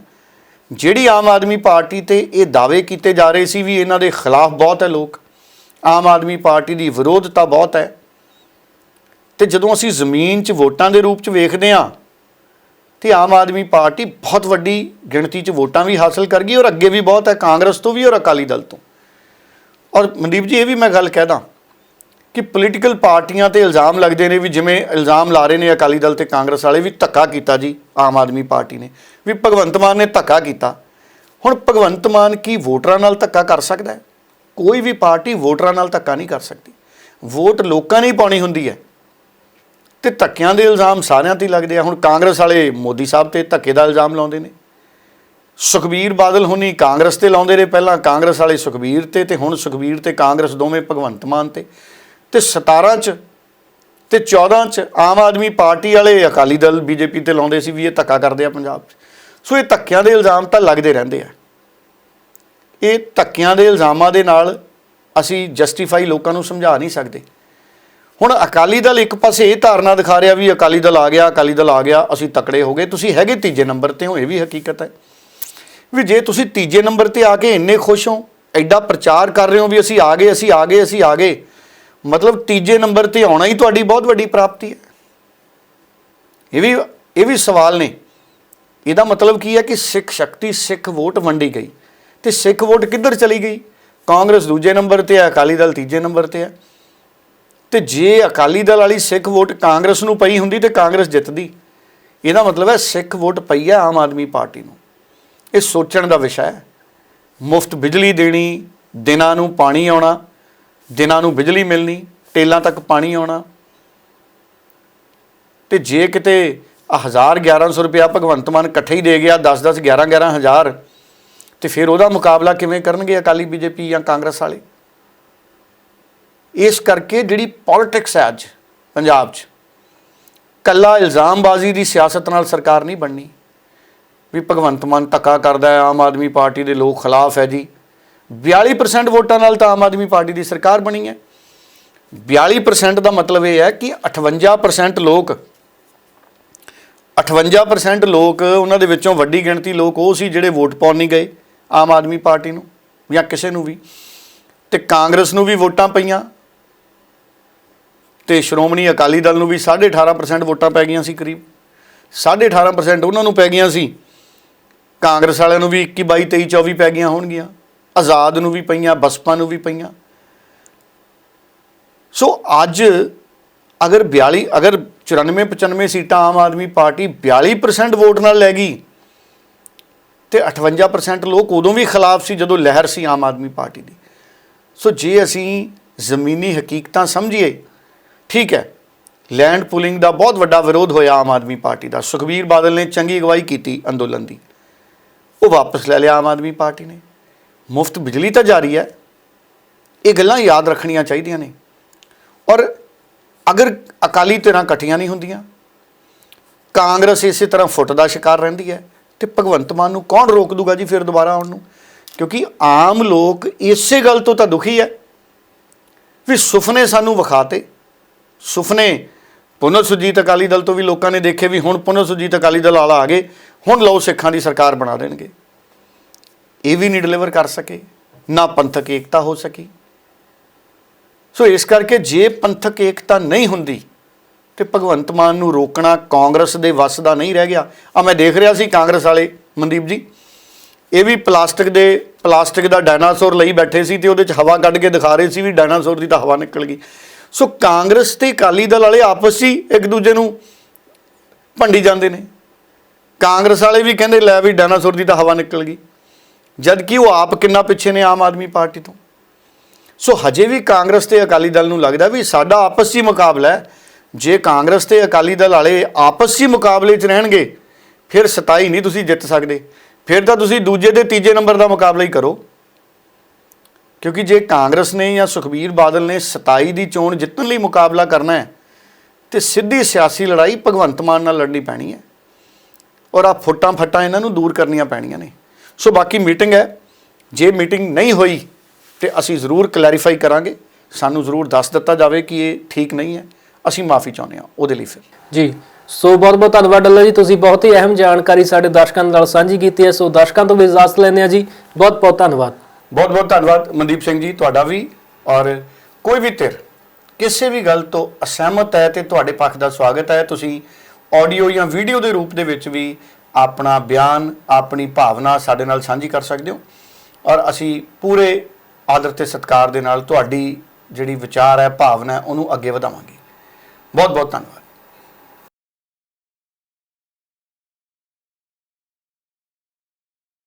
ਜਿਹੜੀ ਆਮ ਆਦਮੀ ਪਾਰਟੀ ਤੇ ਇਹ ਦਾਅਵੇ ਕੀਤੇ ਜਾ ਰਹੇ ਸੀ ਵੀ ਇਹਨਾਂ ਦੇ ਖਿਲਾਫ ਬਹੁਤ ਹੈ ਲੋਕ, ਆਮ ਆਦਮੀ ਪਾਰਟੀ ਦੀ ਵਿਰੋਧਤਾ ਬਹੁਤ ਹੈ। ਤੇ ਜਦੋਂ ਅਸੀਂ ਜ਼ਮੀਨ 'ਚ ਵੋਟਾਂ ਦੇ ਰੂਪ 'ਚ ਵੇਖਦੇ ਹਾਂ, ਤੇ ਆਮ ਆਦਮੀ ਪਾਰਟੀ ਬਹੁਤ ਵੱਡੀ ਗਿਣਤੀ 'ਚ ਵੋਟਾਂ ਵੀ ਹਾਸਲ ਕਰ ਗਈ ਔਰ ਅੱਗੇ ਵੀ ਬਹੁਤ ਹੈ, ਕਾਂਗਰਸ ਤੋਂ ਵੀ ਔਰ ਅਕਾਲੀ ਦਲ ਤੋਂ। ਔਰ ਮਨਦੀਪ ਜੀ, ਇਹ ਵੀ ਮੈਂ ਗੱਲ ਕਹਿਦਾ ਕਿ ਪੋਲੀਟੀਕਲ ਪਾਰਟੀਆਂ ਤੇ ਇਲਜ਼ਾਮ ਲੱਗਦੇ ਨੇ ਵੀ ਜਿਵੇਂ ਇਲਜ਼ਾਮ ਲਾ ਰਹੇ ਨੇ ਅਕਾਲੀ ਦਲ ਤੇ ਕਾਂਗਰਸ ਵਾਲੇ ਵੀ ਧੱਕਾ ਕੀਤਾ ਜੀ, ਆਮ ਆਦਮੀ ਪਾਰਟੀ ਨੇ। ਵੀ ਭਗਵੰਤ ਮਾਨ ਨੇ ਧੱਕਾ ਕੀਤਾ। ਹੁਣ ਭਗਵੰਤ ਮਾਨ ਕੀ ਵੋਟਰਾਂ ਨਾਲ ਧੱਕਾ ਕਰ ਸਕਦਾ ਹੈ? ਕੋਈ ਵੀ ਪਾਰਟੀ ਵੋਟਰਾਂ ਨਾਲ ਧੱਕਾ ਨਹੀਂ ਕਰ ਸਕਦੀ। ਵੋਟ ਲੋਕਾਂ ਨੇ ਹੀ ਪਾਉਣੀ ਹੁੰਦੀ ਹੈ। ਤੇ ਧੱਕਿਆਂ ਦੇ ਇਲਜ਼ਾਮ ਸਾਰਿਆਂ ਤੇ ਹੀ ਲੱਗਦੇ ਆ। ਹੁਣ ਕਾਂਗਰਸ ਵਾਲੇ ਮੋਦੀ ਸਾਹਿਬ ਤੇ ਧੱਕੇ ਦਾ ਇਲਜ਼ਾਮ ਲਾਉਂਦੇ ਨੇ। ਸੁਖਬੀਰ ਬਾਦਲ ਹੁਣੀ ਕਾਂਗਰਸ ਤੇ ਲਾਉਂਦੇ ਰਹੇ, ਪਹਿਲਾਂ ਕਾਂਗਰਸ ਵਾਲੇ ਸੁਖਬੀਰ ਤੇ ਤੇ ਹੁਣ ਸੁਖਬੀਰ ਤੇ ਕਾਂਗਰਸ ਦੋਵੇਂ ਭਗਵੰਤ ਮਾਨ ਤੇ। ਤੇ 17 ਚ, ਤੇ 14 ਚ ਆਮ ਆਦਮੀ ਪਾਰਟੀ ਵਾਲੇ ਅਕਾਲੀ ਦਲ ਬੀਜੇਪੀ ਤੇ ਲਾਉਂਦੇ ਸੀ ਵੀ ਇਹ ਧੱਕਾ ਕਰਦੇ ਆ ਪੰਜਾਬ 'ਚ। ਸੋ ਇਹ ਧੱਕਿਆਂ ਦੇ ਇਲਜ਼ਾਮ ਤਾਂ ਲੱਗਦੇ ਰਹਿੰਦੇ ਆ। ਇਹ ਧੱਕਿਆਂ ਦੇ ਇਲਜ਼ਾਮਾਂ ਦੇ ਨਾਲ ਅਸੀਂ ਜਸਟੀਫਾਈ ਲੋਕਾਂ ਨੂੰ ਸਮਝਾ ਨਹੀਂ ਸਕਦੇ। ਹੁਣ ਅਕਾਲੀ ਦਲ ਇੱਕ ਪਾਸੇ ਇਹ ਧਾਰਨਾ ਦਿਖਾ ਰਿਹਾ ਵੀ ਅਕਾਲੀ ਦਲ ਆ ਗਿਆ, ਅਕਾਲੀ ਦਲ ਆ ਗਿਆ, ਅਸੀਂ ਤਕੜੇ ਹੋ ਗਏ। ਤੁਸੀਂ ਹੈਗੇ ਤੀਜੇ ਨੰਬਰ ਤੇ ਹੋ, ਇਹ ਵੀ ਹਕੀਕਤ ਹੈ। ਵੀ ਜੇ ਤੁਸੀਂ ਤੀਜੇ ਨੰਬਰ ਤੇ ਆ ਕੇ ਇੰਨੇ ਖੁਸ਼ ਹੋ, ਐਡਾ ਪ੍ਰਚਾਰ ਕਰ ਰਹੇ ਹੋ ਵੀ ਅਸੀਂ ਆ ਗਏ, ਅਸੀਂ ਆ ਗਏ, ਅਸੀਂ ਆ ਗਏ, ਮਤਲਬ ਤੀਜੇ ਨੰਬਰ ਤੇ ਆਉਣਾ ਹੀ ਤੁਹਾਡੀ ਬਹੁਤ ਵੱਡੀ ਪ੍ਰਾਪਤੀ ਹੈ। ਇਹ ਵੀ ਇਹ ਵੀ ਸਵਾਲ ਨੇ। ਇਹਦਾ ਮਤਲਬ ਕੀ ਹੈ ਕਿ ਸਿੱਖ ਸ਼ਕਤੀ, ਸਿੱਖ ਵੋਟ ਵੰਡੀ ਗਈ ਤੇ ਸਿੱਖ ਵੋਟ ਕਿੱਧਰ ਚਲੀ ਗਈ? ਕਾਂਗਰਸ ਦੂਜੇ ਨੰਬਰ ਤੇ ਹੈ, ਅਕਾਲੀ ਦਲ ਤੀਜੇ ਨੰਬਰ ਤੇ ਹੈ। ਤੇ ਜੇ ਅਕਾਲੀ ਦਲ ਵਾਲੀ ਸਿੱਖ ਵੋਟ ਕਾਂਗਰਸ ਨੂੰ ਪਈ ਹੁੰਦੀ ਤੇ ਕਾਂਗਰਸ ਜਿੱਤਦੀ, ਇਹਦਾ ਮਤਲਬ ਹੈ ਸਿੱਖ ਵੋਟ ਪਈ ਹੈ ਆਮ ਆਦਮੀ ਪਾਰਟੀ ਨੂੰ। ਇਹ ਸੋਚਣ ਦਾ ਵਿਸ਼ਾ ਹੈ। ਮੁਫਤ ਬਿਜਲੀ ਦੇਣੀ, ਦਿਨਾਂ ਨੂੰ ਪਾਣੀ ਆਉਣਾ, ਦਿਨਾਂ ਨੂੰ ਬਿਜਲੀ ਮਿਲਣੀ, ਟੇਲਾਂ ਤੱਕ ਪਾਣੀ ਆਉਣਾ। ਤੇ ਜੇ ਕਿਤੇ 1000 1100 ਰੁਪਇਆ ਭਗਵੰਤ ਮਾਨ ਇਕੱਠੇ ਹੀ ਦੇ ਗਿਆ 10 10 11 11 ਹਜ਼ਾਰ, ਤੇ ਫਿਰ ਉਹਦਾ ਮੁਕਾਬਲਾ ਕਿਵੇਂ ਕਰਨਗੇ ਅਕਾਲੀ ਬੀਜੇਪੀ ਜਾਂ ਕਾਂਗਰਸ ਵਾਲੇ? ਇਸ ਕਰਕੇ ਜਿਹੜੀ ਪੋਲਿਟਿਕਸ ਹੈ ਅੱਜ ਪੰਜਾਬ 'ਚ, ਕੱਲਾ ਇਲਜ਼ਾਮਬਾਜ਼ੀ ਦੀ ਸਿਆਸਤ ਨਾਲ ਸਰਕਾਰ ਨਹੀਂ ਬਣਨੀ। ਵੀ ਭਗਵੰਤ ਮਾਨ ਧੱਕਾ ਕਰਦਾ ਹੈ, ਆਮ ਆਦਮੀ ਪਾਰਟੀ ਦੇ ਲੋਕ ਖਿਲਾਫ ਹੈ ਜੀ। 42% ਵੋਟਾਂ ਨਾਲ ਤਾਂ ਆਮ ਆਦਮੀ ਪਾਰਟੀ ਦੀ ਸਰਕਾਰ ਬਣੀ ਹੈ। 42% ਦਾ ਮਤਲਬ ਇਹ ਹੈ ਕਿ 58% ਲੋਕ 58% ਲੋਕ, ਉਹਨਾਂ ਦੇ ਵਿੱਚੋਂ ਵੱਡੀ ਗਿਣਤੀ ਲੋਕ ਉਹ ਸੀ ਜਿਹੜੇ ਵੋਟ ਪਾਉਣ ਨਹੀਂ ਗਏ ਆਮ ਆਦਮੀ ਪਾਰਟੀ ਨੂੰ, ਜਾਂ ਕਿਸੇ ਨੂੰ ਵੀ। ਤੇ ਕਾਂਗਰਸ ਨੂੰ ਵੀ ਵੋਟਾਂ ਪਈਆਂ। ਤੇ ਸ਼੍ਰੋਮਣੀ ਅਕਾਲੀ ਦਲ ਨੂੰ ਵੀ 18.5% ਵੋਟਾਂ ਪੈ ਗਈਆਂ ਸੀ ਕਰੀਬ। 18.5% ਉਹਨਾਂ ਨੂੰ ਪੈ ਗਈਆਂ ਸੀ। ਕਾਂਗਰਸ ਵਾਲਿਆਂ ਨੂੰ ਵੀ 21 22 23 24 ਪੈ ਗਈਆਂ ਹੋਣਗੀਆਂ, ਆਜ਼ਾਦ ਨੂੰ ਵੀ ਪਈਆਂ, ਬਸਪਾ ਨੂੰ ਵੀ ਪਈਆਂ। ਸੋ ਅੱਜ ਅਗਰ 42 ਅਗਰ 94 95 ਸੀਟਾਂ ਆਮ ਆਦਮੀ ਪਾਰਟੀ 42% ਵੋਟ ਨਾਲ ਲੈ ਗਈ ਤੇ 58% ਲੋਕ ਉਦੋਂ ਵੀ ਖਿਲਾਫ ਸੀ ਜਦੋਂ ਲਹਿਰ ਸੀ ਆਮ ਆਦਮੀ ਪਾਰਟੀ ਦੀ। ਸੋ ਜੇ ਅਸੀਂ ਜ਼ਮੀਨੀ ਹਕੀਕਤਾਂ ਸਮਝੀਏ, ਠੀਕ ਹੈ ਲੈਂਡ ਪੁਲਿੰਗ ਦਾ ਬਹੁਤ ਵੱਡਾ ਵਿਰੋਧ ਹੋਇਆ ਆਮ ਆਦਮੀ ਪਾਰਟੀ ਦਾ। ਸੁਖਬੀਰ ਬਾਦਲ ਨੇ ਚੰਗੀ ਅਗਵਾਈ ਕੀਤੀ ਅੰਦੋਲਨ ਦੀ। ਉਹ ਵਾਪਸ ਲੈ ਲਿਆ ਆਮ ਆਦਮੀ ਪਾਰਟੀ ਨੇ। ਮੁਫਤ ਬਿਜਲੀ ਤਾਂ ਜਾਰੀ ਹੈ। ਇਹ ਗੱਲਾਂ ਯਾਦ ਰੱਖਣੀਆਂ ਚਾਹੀਦੀਆਂ ਨੇ। ਔਰ ਅਗਰ ਅਕਾਲੀ ਧਿਰਾਂ ਇਕੱਠੀਆਂ ਨਹੀਂ ਹੁੰਦੀਆਂ, ਕਾਂਗਰਸ ਇਸੇ ਤਰ੍ਹਾਂ ਫੁੱਟ ਦਾ ਸ਼ਿਕਾਰ ਰਹਿੰਦੀ ਹੈ ਤੇ ਭਗਵੰਤ ਮਾਨ ਨੂੰ ਕੌਣ ਰੋਕ ਦੂਗਾ ਜੀ ਫਿਰ ਦੁਬਾਰਾ ਆਉਣ ਨੂੰ? ਕਿਉਂਕਿ ਆਮ ਲੋਕ ਇਸੇ ਗੱਲ ਤੋਂ ਤਾਂ ਦੁਖੀ ਹੈ ਵੀ ਸੁਪਨੇ ਸਾਨੂੰ ਵਿਖਾਤੇ। ਸੁਪਨੇ ਪੁਨਰ ਸੁਜੀਤ ਅਕਾਲੀ ਦਲ ਤੋਂ ਵੀ ਲੋਕਾਂ ਨੇ ਦੇਖੇ ਵੀ ਹੁਣ ਪੁਨਰ ਸੁਜੀਤ ਅਕਾਲੀ ਦਲ ਵਾਲਾ ਆ ਗਏ। ਹੁਣ ਲਓ ਸਿੱਖਾਂ ਦੀ ਸਰਕਾਰ ਬਣਾ ਦੇਣਗੇ। ਇਹ ਵੀ ਨਹੀਂ ਡਿਲੀਵਰ ਕਰ ਸਕੇ, ਨਾ ਪੰਥਕ ਏਕਤਾ ਹੋ ਸਕੀ। ਸੋ ਇਸ ਕਰਕੇ ਜੇ ਪੰਥਕ ਏਕਤਾ ਨਹੀਂ ਹੁੰਦੀ, ਤੇ ਭਗਵੰਤ ਮਾਨ ਨੂੰ ਰੋਕਣਾ ਕਾਂਗਰਸ ਦੇ ਵੱਸ ਦਾ ਨਹੀਂ ਰਹਿ ਗਿਆ। ਆ ਮੈਂ ਦੇਖ ਰਿਹਾ ਸੀ ਕਾਂਗਰਸ ਵਾਲੇ, ਮਨਦੀਪ ਜੀ। ਇਹ ਵੀ ਪਲਾਸਟਿਕ ਦੇ, ਪਲਾਸਟਿਕ ਦਾ ਡਾਇਨਾਸੌਰ ਲਈ ਬੈਠੇ ਸੀ ਤੇ ਉਹਦੇ ਚ ਹਵਾ ਕੱਢ ਕੇ ਦਿਖਾ ਰਹੇ ਸੀ ਵੀ ਡਾਇਨਾਸੌਰ ਦੀ ਤਾਂ ਹਵਾ ਨਿਕਲ ਗਈ। ਸੋ ਕਾਂਗਰਸ ਤੇ ਅਕਾਲੀ ਦਲ ਵਾਲੇ ਆਪਸ 'ਚ ਹੀ ਇੱਕ ਦੂਜੇ ਨੂੰ ਭੰਡੀ ਜਾਂਦੇ ਨੇ। ਕਾਂਗਰਸ ਵਾਲੇ ਵੀ ਕਹਿੰਦੇ, ਲੈ ਵੀ ਡਾਇਨਾਸੌਰ ਦੀ ਤਾਂ ਹਵਾ ਨਿਕਲ ਗਈ। ਜਦ ਕਿ ਉਹ ਆਪ ਕਿੰਨਾ ਪਿੱਛੇ ਨੇ ਆਮ ਆਦਮੀ ਪਾਰਟੀ ਤੋਂ। ਸੋ ਹਜੇ ਵੀ ਕਾਂਗਰਸ ਤੇ ਅਕਾਲੀ ਦਲ ਨੂੰ ਲੱਗਦਾ ਵੀ ਸਾਡਾ ਆਪਸੀ ਮੁਕਾਬਲਾ ਹੈ। ਜੇ ਕਾਂਗਰਸ ਤੇ ਅਕਾਲੀ ਦਲ ਵਾਲੇ ਆਪਸ ਹੀ ਮੁਕਾਬਲੇ 'ਚ ਰਹਿਣਗੇ, ਫਿਰ 27 ਨਹੀਂ ਤੁਸੀਂ ਜਿੱਤ ਸਕਦੇ। ਫਿਰ ਤਾਂ ਤੁਸੀਂ ਦੂਜੇ ਤੇ ਤੀਜੇ ਨੰਬਰ ਦਾ ਮੁਕਾਬਲਾ ਹੀ ਕਰੋ। ਕਿਉਂਕਿ ਜੇ ਕਾਂਗਰਸ ਨੇ ਜਾਂ ਸੁਖਬੀਰ ਬਾਦਲ ਨੇ 27 ਦੀ ਚੋਣ ਜਿੱਤਣ ਲਈ ਮੁਕਾਬਲਾ ਕਰਨਾ ਹੈ, ਤੇ ਸਿੱਧੀ ਸਿਆਸੀ ਲੜਾਈ ਭਗਵੰਤ ਮਾਨ ਨਾਲ ਲੜਨੀ ਪੈਣੀ ਹੈ। ਔਰ ਆ ਫੁੱਟਾਂ ਫੱਟਾਂ ਇਹਨਾਂ ਨੂੰ ਦੂਰ ਕਰਨੀਆਂ ਪੈਣੀਆਂ ਨੇ। ਸੋ ਬਾਕੀ ਮੀਟਿੰਗ ਹੈ। ਜੇ ਮੀਟਿੰਗ ਨਹੀਂ ਹੋਈ ਤੇ ਅਸੀਂ ਜ਼ਰੂਰ ਕਲੈਰੀਫਾਈ ਕਰਾਂਗੇ। ਸਾਨੂੰ ਜ਼ਰੂਰ ਦੱਸ ਦਿੱਤਾ ਜਾਵੇ ਕਿ ਇਹ ਠੀਕ ਨਹੀਂ ਹੈ। ਅਸੀਂ ਮਾਫੀ ਚਾਹੁੰਦੇ ਹਾਂ। ਉਹਦੇ ਲਈ ਫਿਰ। ਜੀ। ਸੋ ਬਹੁਤ ਬਹੁਤ ਧੰਨਵਾਦ ਡੱਲਾ ਜੀ। ਤੁਸੀਂ ਬਹੁਤ ਹੀ ਅਹਿਮ ਜਾਣਕਾਰੀ ਸਾਡੇ ਦਰਸ਼ਕਾਂ ਨਾਲ ਸਾਂਝੀ ਕੀਤੀ ਹੈ। ਸੋ ਦਰਸ਼ਕਾਂ ਤੋਂ ਵੀ ਇਜਾਜ਼ਤ ਲੈਂਦੇ ਹਾਂ ਜੀ। ਬਹੁਤ ਬਹੁਤ ਧੰਨਵਾਦ। ਬਹੁਤ ਬਹੁਤ ਧੰਨਵਾਦ ਮਨਦੀਪ ਸਿੰਘ ਜੀ ਤੁਹਾਡਾ ਵੀ। ਔਰ ਕੋਈ ਵੀ ਧਿਰ ਕਿਸੇ ਵੀ ਗੱਲ ਤੋਂ ਅਸਹਿਮਤ ਹੈ ਤੇ ਤੁਹਾਡੇ ਪੱਖ ਦਾ ਸਵਾਗਤ ਹੈ। ਤੁਸੀਂ ਆਡੀਓ ਜਾਂ ਵੀਡੀਓ ਦੇ ਰੂਪ ਦੇ ਵਿੱਚ ਵੀ ਆਪਣਾ ਬਿਆਨ, ਆਪਣੀ ਭਾਵਨਾ ਸਾਡੇ ਨਾਲ ਸਾਂਝੀ ਕਰ ਸਕਦੇ ਹੋ। ਔਰ ਅਸੀਂ ਪੂਰੇ ਆਦਰ ਤੇ ਸਤਿਕਾਰ ਦੇ ਨਾਲ ਤੁਹਾਡੀ ਜਿਹੜੀ ਵਿਚਾਰ ਹੈ, ਭਾਵਨਾ ਉਹਨੂੰ ਅੱਗੇ ਵਧਾਵਾਂਗੇ। ਬਹੁਤ ਬਹੁਤ ਧੰਨਵਾਦ।